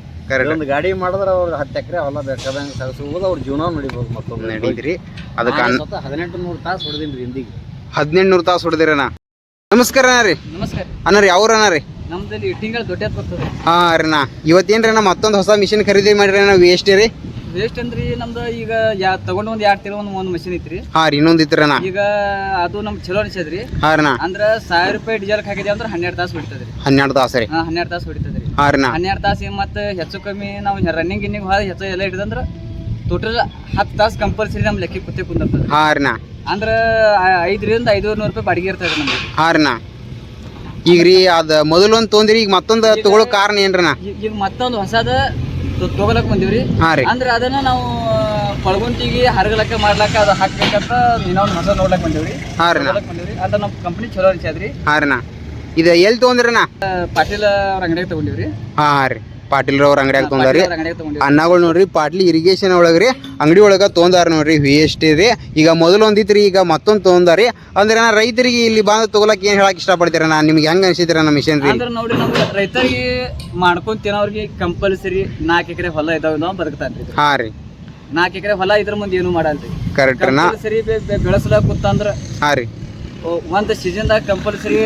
E: ಒಂದು ಗಾಡಿ ಮಾಡಿದ್ರೆ ಅವ್ರಿಗೆ ಹತ್ತು ಎಕರೆ ಹೊಲ ಬೇಕಾದಂಗೆ ಸರಿಸುವುದು ಅವ್ರ ಜೀವನ ನಡಿಬೋದು ಮತ್ತೊಂದು
B: ನಡೀದ್ರಿ ಅದಕ್ಕೆ
E: ಸ್ವತಃ ಹದಿನೆಂಟು ನೂರು ತಾಸು ಹೊಡೆದಿನಿ ರೀ ಹಿಂದಿಗೆ.
B: ಹದಿನೆಂಟು ನೂರು ತಾಸು ಹೊಡೆದಿರಣ ನಮಸ್ಕಾರ ಅಣ್ಣ ರೀ.
C: ನಮಸ್ಕಾರ
B: ಅಣ್ಣ ರೀ ಅವ್ರ ಅಣ್ಣ ರೀ?
C: ನಮ್ದಲ್ಲಿ ತಿಂಗಳು ದೊಡ್ಡ ಬರ್ತದೆ.
B: ಹಾಂ ರೀ ನಾ ಇವತ್ತೇನ್ರಿ ಅಣ್ಣ ಮತ್ತೊಂದು ಹೊಸ ಮಿಷಿನ್ ಖರೀದಿ ಮಾಡಿರಿ ಅಣ್ಣ ವೇಸ್ಟ್ ರೀ?
C: ವೇಸ್ಟ್ ಅಂದ್ರಿ ನಮ್ದು ಈಗ ಯಾ ತಗೊಂಡು ಒಂದ್ ಎರಡ್ ತಿಂಗಳ ಒಂದು ಒಂದ್ ಮಷಿನ್ ಐತ್ರಿ.
B: ಹಾಂ ರೀ ಇನ್ನೊಂದು ಇತ್ತು ಅಣ್ಣ.
C: ಈಗ ಅದು ನಮ್ಗೆ ಚಲೋ ಅನಿಸದ್ರಿ.
B: ಹಾಂ ರೀ ನಾ
C: ಅಂದ್ರ ಸಾವಿರ ರೂಪಾಯಿ ಡೀಸೆಲ್ ಹಾಕಿದೆ ಅಂದ್ರೆ ಹನ್ನೆರಡು ತಾಸು ಹೊಡಿತದ್ರಿ.
B: ಹನ್ನೆರಡು ತಾಸು ರೀ.
C: ಹಾ ಹನ್ನೆರಡು ತಾಸು ಹೊಡಿತದ್ರಿ.
B: ಹಾಂ ರೀ ನಾ
C: ಹನ್ನೆರಡು ತಾಸು ಮತ್ತೆ ಹೆಚ್ಚು ಕಮ್ಮಿ ನಾವು ರನ್ನಿಂಗ್ ಗಿನ್ನಿಂಗ್ ಹೋದ ಹೆಚ್ಚು ಎಲ್ಲ ಹಿಡಿದಂದ್ರ ಟೋಟಲ್ ಹತ್ತು ತಾಸು ಕಂಪಲ್ಸರಿ ನಮ್ಮ ಲೆಕ್ಕ ಕುತ್ತೆ ಕುಂದಿರ್ತದೆ.
B: ಹಾಂ ರೀ ನಾ
C: ಅಂದ್ರ ಐದರಿಂದ ಐದೂರು ನೂರು ರೂಪಾಯಿ ಬಾಡಿಗೆ ಇರ್ತದೆ ನಮ್ಗೆ
B: ಹಾಂ ರೀ ನಾ ಈಗ ರೀ ಅದು ಮೊದಲು ಒಂದು ತೊಂದ್ರಿ ಈಗ ಮತ್ತೊಂದು ತಗೊಳ್ಳೋ ಕಾರಣ ಏನ್ರಿ ನಾ
C: ಈಗ ಈಗ ಮತ್ತೊಂದು ಹೊಸದ ತಗೊಳಕ್ ಬಂದಿವ್ರಿ.
B: ಹಾಂ ರೀ.
C: ಅಂದ್ರೆ ಅದನ್ನ ನಾವು ಪಳಗುಂಟಿಗೆ ಹರಗಲಕ್ಕ ಮಾಡ್ಲಕ್ಕ ಅದು ಹಾಕ್ಬೇಕಂತ ಇನ್ನೊಂದು ಹೊಸ ನೋಡ್ಲಕ್ ಬಂದಿವ್ರಿ.
B: ಹಾಂ ರೀ ನಾ
C: ತಗೊಳಕ್ ಬಂದಿವ್ರಿ ನಮ್ಮ ಕಂಪ್ನಿ ಚಲೋ ಅನ್ಸ್ಯಾದ್ರಿ.
B: ಹಾಂ ರೀ ನಾ ಇದು ಎಲ್ಲಿ ತೊಗೊಂದ್ರಿ ನಾ
C: ಪಾಟೀಲ್ ಅವ್ರ ಅಂಗಡಿಯಾಗ ತಗೊಂಡಿವ್ರಿ.
B: ಹಾ ರೀ. ಪಾಟೀಲ್ ಅವ್ರ ಅಂಗಡಿಯಾಗ ತಗೊಂಡ್ರಿ
C: ಅಂಗಡಿಯಾಗ
B: ಅನ್ನಗಳು ನೋಡ್ರಿ ಪಾಟ್ಲಿ ಇರಿಗೇಷನ್ ಒಳಗೆ ರೀ ಅಂಗಡಿ ಒಳಗೆ ತೊಗೊಂಡಾರ ನೋಡ್ರಿ ವಿ ಎಸ್ ಟಿ ರೀ. ಈಗ ಮೊದಲು ಒಂದಿತ್ತು ರೀ ಈಗ ಮತ್ತೊಂದು ತೊಗೊಂಡಾರಿ ಅಂದ್ರೆ ನಾ ರೈತರಿಗೆ ಇಲ್ಲಿ ಬಂದು ತೊಗೊಳಕ್ಕೆ ಏನು ಹೇಳಕ್ ಇಷ್ಟಪಡ್ತೀರ ನಾ? ನಿಮ್ಗೆ ಹೆಂಗೆ ಅನ್ಸಿದ್ರ ನಮ್ಮ ಮಿಷನ್ ರೀ?
C: ಅಂದ್ರೆ ನೋಡಿ ನಮ್ಗೆ ರೈತರಿಗೆ ಮಾಡ್ಕೊಂಡ್ ತಿನ್ನೋರ್ಗೆ ಕಂಪಲ್ಸರಿ ನಾಲ್ಕು ಎಕರೆ ಹೊಲ ಇದಾವೆ ನಾವು ಬದುಕ್ತಾನ್ರಿ
B: ಹಾಂ ರೀ.
C: ನಾಲ್ಕು ಎಕರೆ ಹೊಲ ಇದ್ರ ಮುಂದೆ ಏನು ಮಾಡಲ್ರಿ.
B: ಕರೆಕ್ಟ್ ರೀ ನಾ.
C: ಕಂಪಲ್ಸರಿ ಬೆಳೆಸ್ಲಾಕ ಕೂತಂದ್ರ
B: ಹಾಂ ರೀ.
C: ಒಂದು ಸೀಸನ್ದಾಗ ಕಂಪಲ್ಸರಿ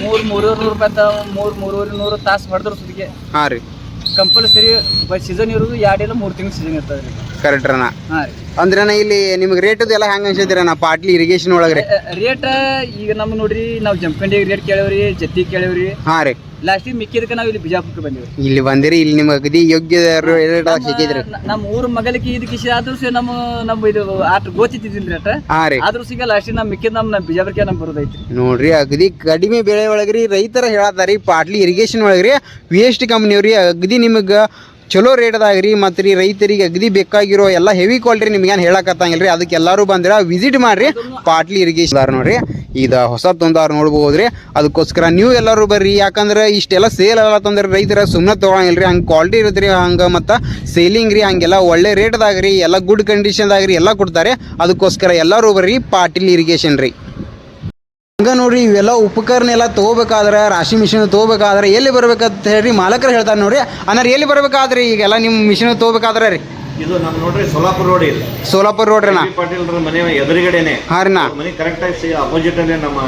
C: ಮೂರು ಮೂರುವರೆ ನೂರು ರೂಪಾಯಿ ತ ಮೂರು ಮೂರುವರೆ ನೂರು ತಾಸು ಹೊಡೆದ್ರು ಸುದ್ದಿಗೆ.
B: ಹಾಂ ರೀ.
C: ಕಂಪಲ್ಸರಿ ಸೀಸನ್ ಇರೋದು ಎರಡಿಲ್ಲ ಇಲ್ಲ ಮೂರು ತಿಂಗಳು ಸೀಸನ್ ಇರ್ತದೆ ರೀ
B: ಕರೆಕ್ಟ್ ರೀ
C: ಹಾಂ ರೀ.
B: ಅಂದ್ರೆ ಇಲ್ಲಿ ನಿಮ್ಗೆ ರೇಟ್ ಎಲ್ಲ ಹೆಂಗೆ ಅನ್ಸಿದ್ದೀರ ನಾ ಪಾಟ್ಲಿ ಇರಿಗೇಷನ್ ಒಳಗ್ರಿ.
C: ರೇಟ್ ಈಗ ನಮ್ಗೆ ನೋಡ್ರಿ ನಾವು ಜಂಪಂಡಿಗೆ ರೇಟ್ ಕೇಳೇವ್ರಿ ಜತ್ತಿ ಕೇಳೇವ್ರಿ.
B: ಹಾಂ ರೀ.
C: ಲಾಸ್ಟಿಗೆ ಮಿಕ್ಕಿದಕ್ಕೆ ನಾವು ಇಲ್ಲಿ ಬಿಜಾಪುರಕ್ಕೆ ಬಂದಿವಿ
B: ಇಲ್ಲಿ ಬಂದಿರಿ ಇಲ್ಲಿ ನಿಮ್ಗೆ ಅಗದಿ ಯೋಗ್ಯ ರೇಟ್ ಸಿಕ್ಕಿದ್ರಿ.
C: ನಮ್ಮ ಊರ ಮಗಲಿಗೆ ಇದಕ್ಕೆ ಇಷ್ಟ ಆದ್ರೂ ಸಹ ನಮ್ಮ ನಮ್ಮ ಇದು ಆಟ ಗೋಚಿತಿದ್ರಿ ಅಟ
B: ಹಾಂ ರೀ.
C: ಆದ್ರೂ ಸಿಗ ಲಾಸ್ಟಿಗೆ ನಮ್ಮ ಮಿಕ್ಕಿದ ನಮ್ಮ ಬಿಜಾಪುರಕ್ಕೆ ನಮ್ಗೆ ಬರೋದೈತ್ರಿ.
B: ನೋಡ್ರಿ ಅಗದಿ ಕಡಿಮೆ ಬೆಳೆ ಒಳಗ್ರಿ ರೈತರ ಹೇಳತ್ತಾರಿ ಪಾಟ್ಲಿ ಇರಿಗೇಷನ್ ಒಳಗ್ರಿ ವಿ ಎಸ್ ಟಿ ಕಂಪ್ನಿಯವ್ರಿ ಅಗದಿ ನಿಮಗೆ ಚಲೋ ರೇಟ್ದಾಗ ರೀ ಮತ್ತು ರೀ ರೈತರಿಗೆ ಅಗದಿ ಬೇಕಾಗಿರೋ ಎಲ್ಲ ಹೆವಿ ಕ್ವಾಲಿಟಿ ನಿಮ್ಗೇನು ಹೇಳಕತ್ತಂಗಿಲ್ಲ ರೀ ಅದಕ್ಕೆ ಎಲ್ಲರೂ ಬಂದಿರ ವಿಸಿಟ್ ಮಾಡಿರಿ. ಪಾಟ್ಲಿ ಇರಿಗೇಷನ್ ನೋಡ್ರಿ. ಇದು ಹೊಸ ತೊಂದಾರ ನೋಡ್ಬೋದು ರೀ ಅದಕ್ಕೋಸ್ಕರ ನೀವು ಎಲ್ಲರೂ ಬರ್ರಿ. ಯಾಕಂದ್ರೆ ಇಷ್ಟೆಲ್ಲ ಸೇಲ್ ಎಲ್ಲ ತಂದ್ರೆ ರೈತರ ಸುಮ್ಮನೆ ತೊಗೊಳಂಗಿಲ್ಲ ರೀ ಹಂಗೆ ಕ್ವಾಲಿಟಿ ಇರುತ್ತೆ ರೀ ಹಂಗೆ ಮತ್ತು ಸೇಲಿಂಗ್ ರೀ, ಹಂಗೆಲ್ಲ ಒಳ್ಳೆ ರೇಟ್ದಾಗ ರೀ ಎಲ್ಲ ಗುಡ್ ಕಂಡೀಷನ್ದಾಗ ರೀ ಎಲ್ಲ ಕೊಡ್ತಾರೆ. ಅದಕ್ಕೋಸ್ಕರ ಎಲ್ಲರೂ ಬರ್ರಿ ಪಾಟ್ಲಿ ಇರಿಗೇಷನ್ ರೀ. ಹಂಗ ನೋಡ್ರಿ ಇವೆಲ್ಲ ಉಪಕರಣ ಎಲ್ಲ ತೊಗೋಬೇಕಾದ್ರೆ ರಾಶಿ ಮಿಷಿನ್ ತೊಗೋಬೇಕಾದ್ರೆ ಎಲ್ಲಿ ಬರ್ಬೇಕಂತ ಹೇಳಿ ಮಾಲಕರು ಹೇಳ್ತಾರೆ ನೋಡ್ರಿ. ಅನ್ನಾರ ಎಲ್ಲಿ ಬರ್ಬೇಕಾದ್ರಿ ಈಗೆಲ್ಲ ನಿಮ್ಮ ಮಿಷಿನ್ ತೊಗೋಬೇಕಾದ್ರೆ ರೀ?
D: ಇದು ನಮ್ ನೋಡ್ರಿ ಸೋಲಾಪುರ ರೋಡ್ ಇಲ್ಲ.
B: ಸೋಲಾಪುರ ರೋಡ್ರಿ ನಾ
D: ಪಾಟೀಲ್ ಮನೆ ಎದುರುಗಡೆನೆ.
B: ಹಾಂ ರೀ ನಾ
D: ಮನೆ ಕರೆಕ್ಟ್ ಆಗಿ ಅಪೋಸಿಟ್ ಅಲ್ಲಿ ನಮ್ಮ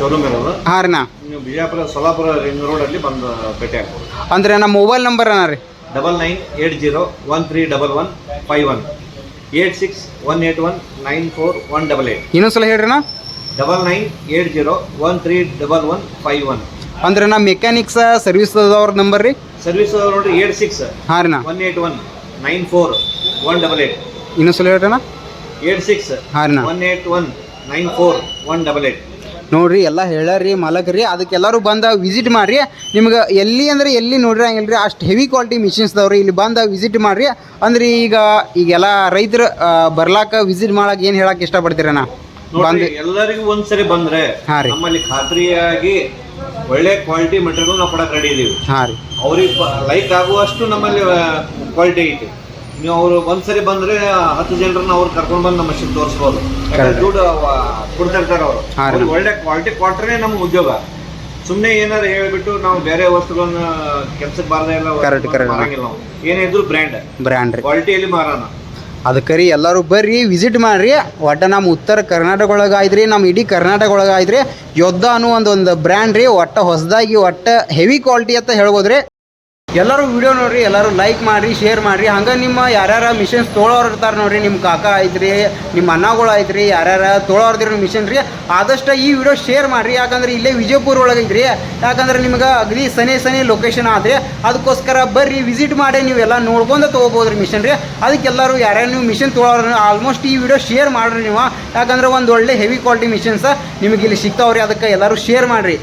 D: ಶೋರೂಮ್ ಇರೋದು.
B: ಹಾಂ ರೀ ನಾ
D: ನೀವು ಬಿಜಾಪುರ ಸೋಲಾಪುರ ರಿಂಗ್ ರೋಡ್ ಅಲ್ಲಿ ಬಂದು ಭೇಟಿ ಆಗ್ಬೋದು.
B: ಅಂದ್ರೆ ನಮ್ಮ ಮೊಬೈಲ್ ನಂಬರ್ ಅಣ್ಣ ರೀ.
D: Double nine eight zero one three double one five one eight six one eight one nine four one double eight
B: ಇನ್ನೊಂದ್ಸಲ ಹೇಳ್ರಿ ನಾ
D: double nine eight zero one three double one five one
B: ಅಂದ್ರೆ ನಮ್ಮ mechanics service ಅವ್ರ number ರೀ?
D: Service ನೋಡ್ರಿ eight six
B: ಹಾಂ ರೀ ನಾ.
D: One eight one nine four one double eight
B: ಇನ್ನೊಂದ್ಸಲ ಹೇಳ್ರಿ ನಾ
D: ಏಟ್ ಸಿಕ್ಸ್
B: ಹಾಂ ರೀ ನಾ.
D: One eight one nine four one double eight
B: ನೋಡ್ರಿ ಎಲ್ಲ ಹೇಳ್ಯಾರ್ರಿ ಮಾಲಕರಿ ಅದಕ್ಕೆ ಎಲ್ಲರೂ ಬಂದ ವಿಸಿಟ್ ಮಾಡ್ರಿ. ನಿಮ್ಗೆ ಎಲ್ಲಿ ಅಂದ್ರೆ ಎಲ್ಲಿ ನೋಡ್ರಿ ಹಂಗಿಲ್ರಿ ಅಷ್ಟು ಹೆವಿ ಕ್ವಾಲಿಟಿ ಮಿಷಿನ್ಸ್ ಅದಾವ್ರಿ ಇಲ್ಲಿ ಬಂದ ವಿಸಿಟ್ ಮಾಡ್ರಿ. ಅಂದ್ರೆ ಈಗ ಈಗೆಲ್ಲ ರೈತರು ಬರ್ಲಾಕ ವಿಸಿಟ್ ಮಾಡಕ್ ಏನು ಹೇಳಕ್ಕೆ ಇಷ್ಟಪಡ್ತೀರಣ್ಣ ಬಂದು
D: ಎಲ್ಲರಿಗೂ ಒಂದ್ಸರಿ ಬಂದ್ರೆ
B: ಹಾಂ ರೀ.
D: ನಮ್ಮಲ್ಲಿ ಖಾತ್ರಿಯಾಗಿ ಒಳ್ಳೆ ಕ್ವಾಲಿಟಿ ಮೆಟೀರಿಯಲ್ ನಾವು ಕೊಡಕ್ ರೆಡಿ ಇದೀವಿ.
B: ಹಾಂ ರೀ.
D: ಅವ್ರಿಗೆ ಲೈಕ್ ಆಗುವಷ್ಟು ನಮ್ಮಲ್ಲಿ ಕ್ವಾಲಿಟಿ ಐತಿ. ನೀವು ಅವರು ಒಂದ್ಸರಿ ಬಂದ್ರೆ ಹತ್ತು ಜನರನ್ನ ಅವ್ರು ಕರ್ಕೊಂಡ್ ಬಂದು ನಮ್ಮ ಶಿಪ್ ತೋರಿಸ್ಬೋದು. ಯಾಕಂದ್ರೆ ದುಡ್ಡು ಅವ- ಕೊಡ್ತಿರ್ತಾರೆ ಅವರು.
B: ಹಾಂ ರೀ.
D: ಅವ್ರಿಗೆ ಒಳ್ಳೆ ಕ್ವಾಲಿಟಿ ಕೊಟ್ರೆ ನಮ್ಮ ಉದ್ಯೋಗ. ಸುಮ್ಮನೆ ಏನಾರು ಹೇಳ್ಬಿಟ್ಟು ನಾವು ಬೇರೆ ವಸ್ತುಗಳನ್ನ ಕೆಲ್ಸಕ್ಕೆ ಬಾರದೆ ಇಲ್ಲ
B: Correct, correct.
D: ಮಾರಂಗಿಲ್ಲ ನಾವು. ಏನೇ ಇದ್ರು ಬ್ರ್ಯಾಂಡ್
B: ಬ್ರ್ಯಾಂಡ್ ರೀ.
D: ಕ್ವಾಲಿಟಿಯಲ್ಲಿ ಮಾರೋಣ.
B: ಅದಕ್ಕೆ ರೀ ಎಲ್ಲರೂ ಬರ್ರಿ ವಿಸಿಟ್ ಮಾಡ್ರಿ. ಒಟ್ಟು ನಮ್ಮ ಉತ್ತರ ಕರ್ನಾಟಕ ಒಳಗೆ ಆಯ್ತ್ರಿ ನಮ್ಮ ಇಡೀ ಕರ್ನಾಟಕ ಒಳಗೆ ಆಯ್ತ್ರಿ ಯೋದ್ಧ ಅನ್ನೋ ಒಂದು ಒಂದು ಬ್ರ್ಯಾಂಡ್ ರೀ, ಒಟ್ಟು ಹೊಸದಾಗಿ, ಒಟ್ಟು ಹೆವಿ ಕ್ವಾಲಿಟಿ ಅಂತ ಹೇಳ್ಬೋದು ರೀ ಎಲ್ಲರೂ ವಿಡಿಯೋ ನೋಡ್ರಿ, ಎಲ್ಲರೂ ಲೈಕ್ ಮಾಡಿರಿ ಶೇರ್ ಮಾಡಿರಿ. ಹಂಗೆ ನಿಮ್ಮ ಯಾರ್ಯಾರ ಮಿಷನ್ಸ್ ತೋಳೋರು ಇರ್ತಾರೆ ನೋಡ್ರಿ ನಿಮ್ಮ ಕಾಕ ಐತ್ರಿ ನಿಮ್ಮ ಅಣ್ಣಗಳು ಐತ್ರಿ ಯಾರ್ಯಾರ ತೋಳೋರ್ದಿರೋ ಮಿಷನ್ ರೀ, ಆದಷ್ಟು ಈ ವಿಡಿಯೋ ಶೇರ್ ಮಾಡಿರಿ. ಯಾಕಂದ್ರೆ ಇಲ್ಲೇ ವಿಜಯಪುರ ಒಳಗೆ ಐತ್ರಿ. ಯಾಕಂದ್ರೆ ನಿಮ್ಗೆ ಅಗದಿ ಸನಿ ಸನಿ ಲೊಕೇಶನ್ ಆದ್ರೆ ಅದಕ್ಕೋಸ್ಕರ ಬರ್ರಿ ವಿಸಿಟ್ ಮಾಡಿ, ನೀವೆಲ್ಲ ನೋಡ್ಕೊಂಡು ತೊಗೋಬೋದು ರೀ. ಮಿಷನ್ ರೀ ಅದಕ್ಕೆಲ್ಲರೂ ಯಾರ್ಯಾರು ನೀವು ಮಿಷನ್ ತೊಗೊಳೋರು ಆಲ್ಮೋಸ್ಟ್ ಈ ವಿಡಿಯೋ ಶೇರ್ ಮಾಡಿರಿ ನೀವು. ಯಾಕಂದ್ರೆ ಒಂದು ಒಳ್ಳೆ ಹೆವಿ ಕ್ವಾಲಿಟಿ ಮಿಷನ್ಸ ನಿಮಗೆ ಇಲ್ಲಿ ಸಿಗ್ತಾವ್ರಿ. ಅದಕ್ಕೆ ಎಲ್ಲರೂ ಶೇರ್ ಮಾಡಿರಿ.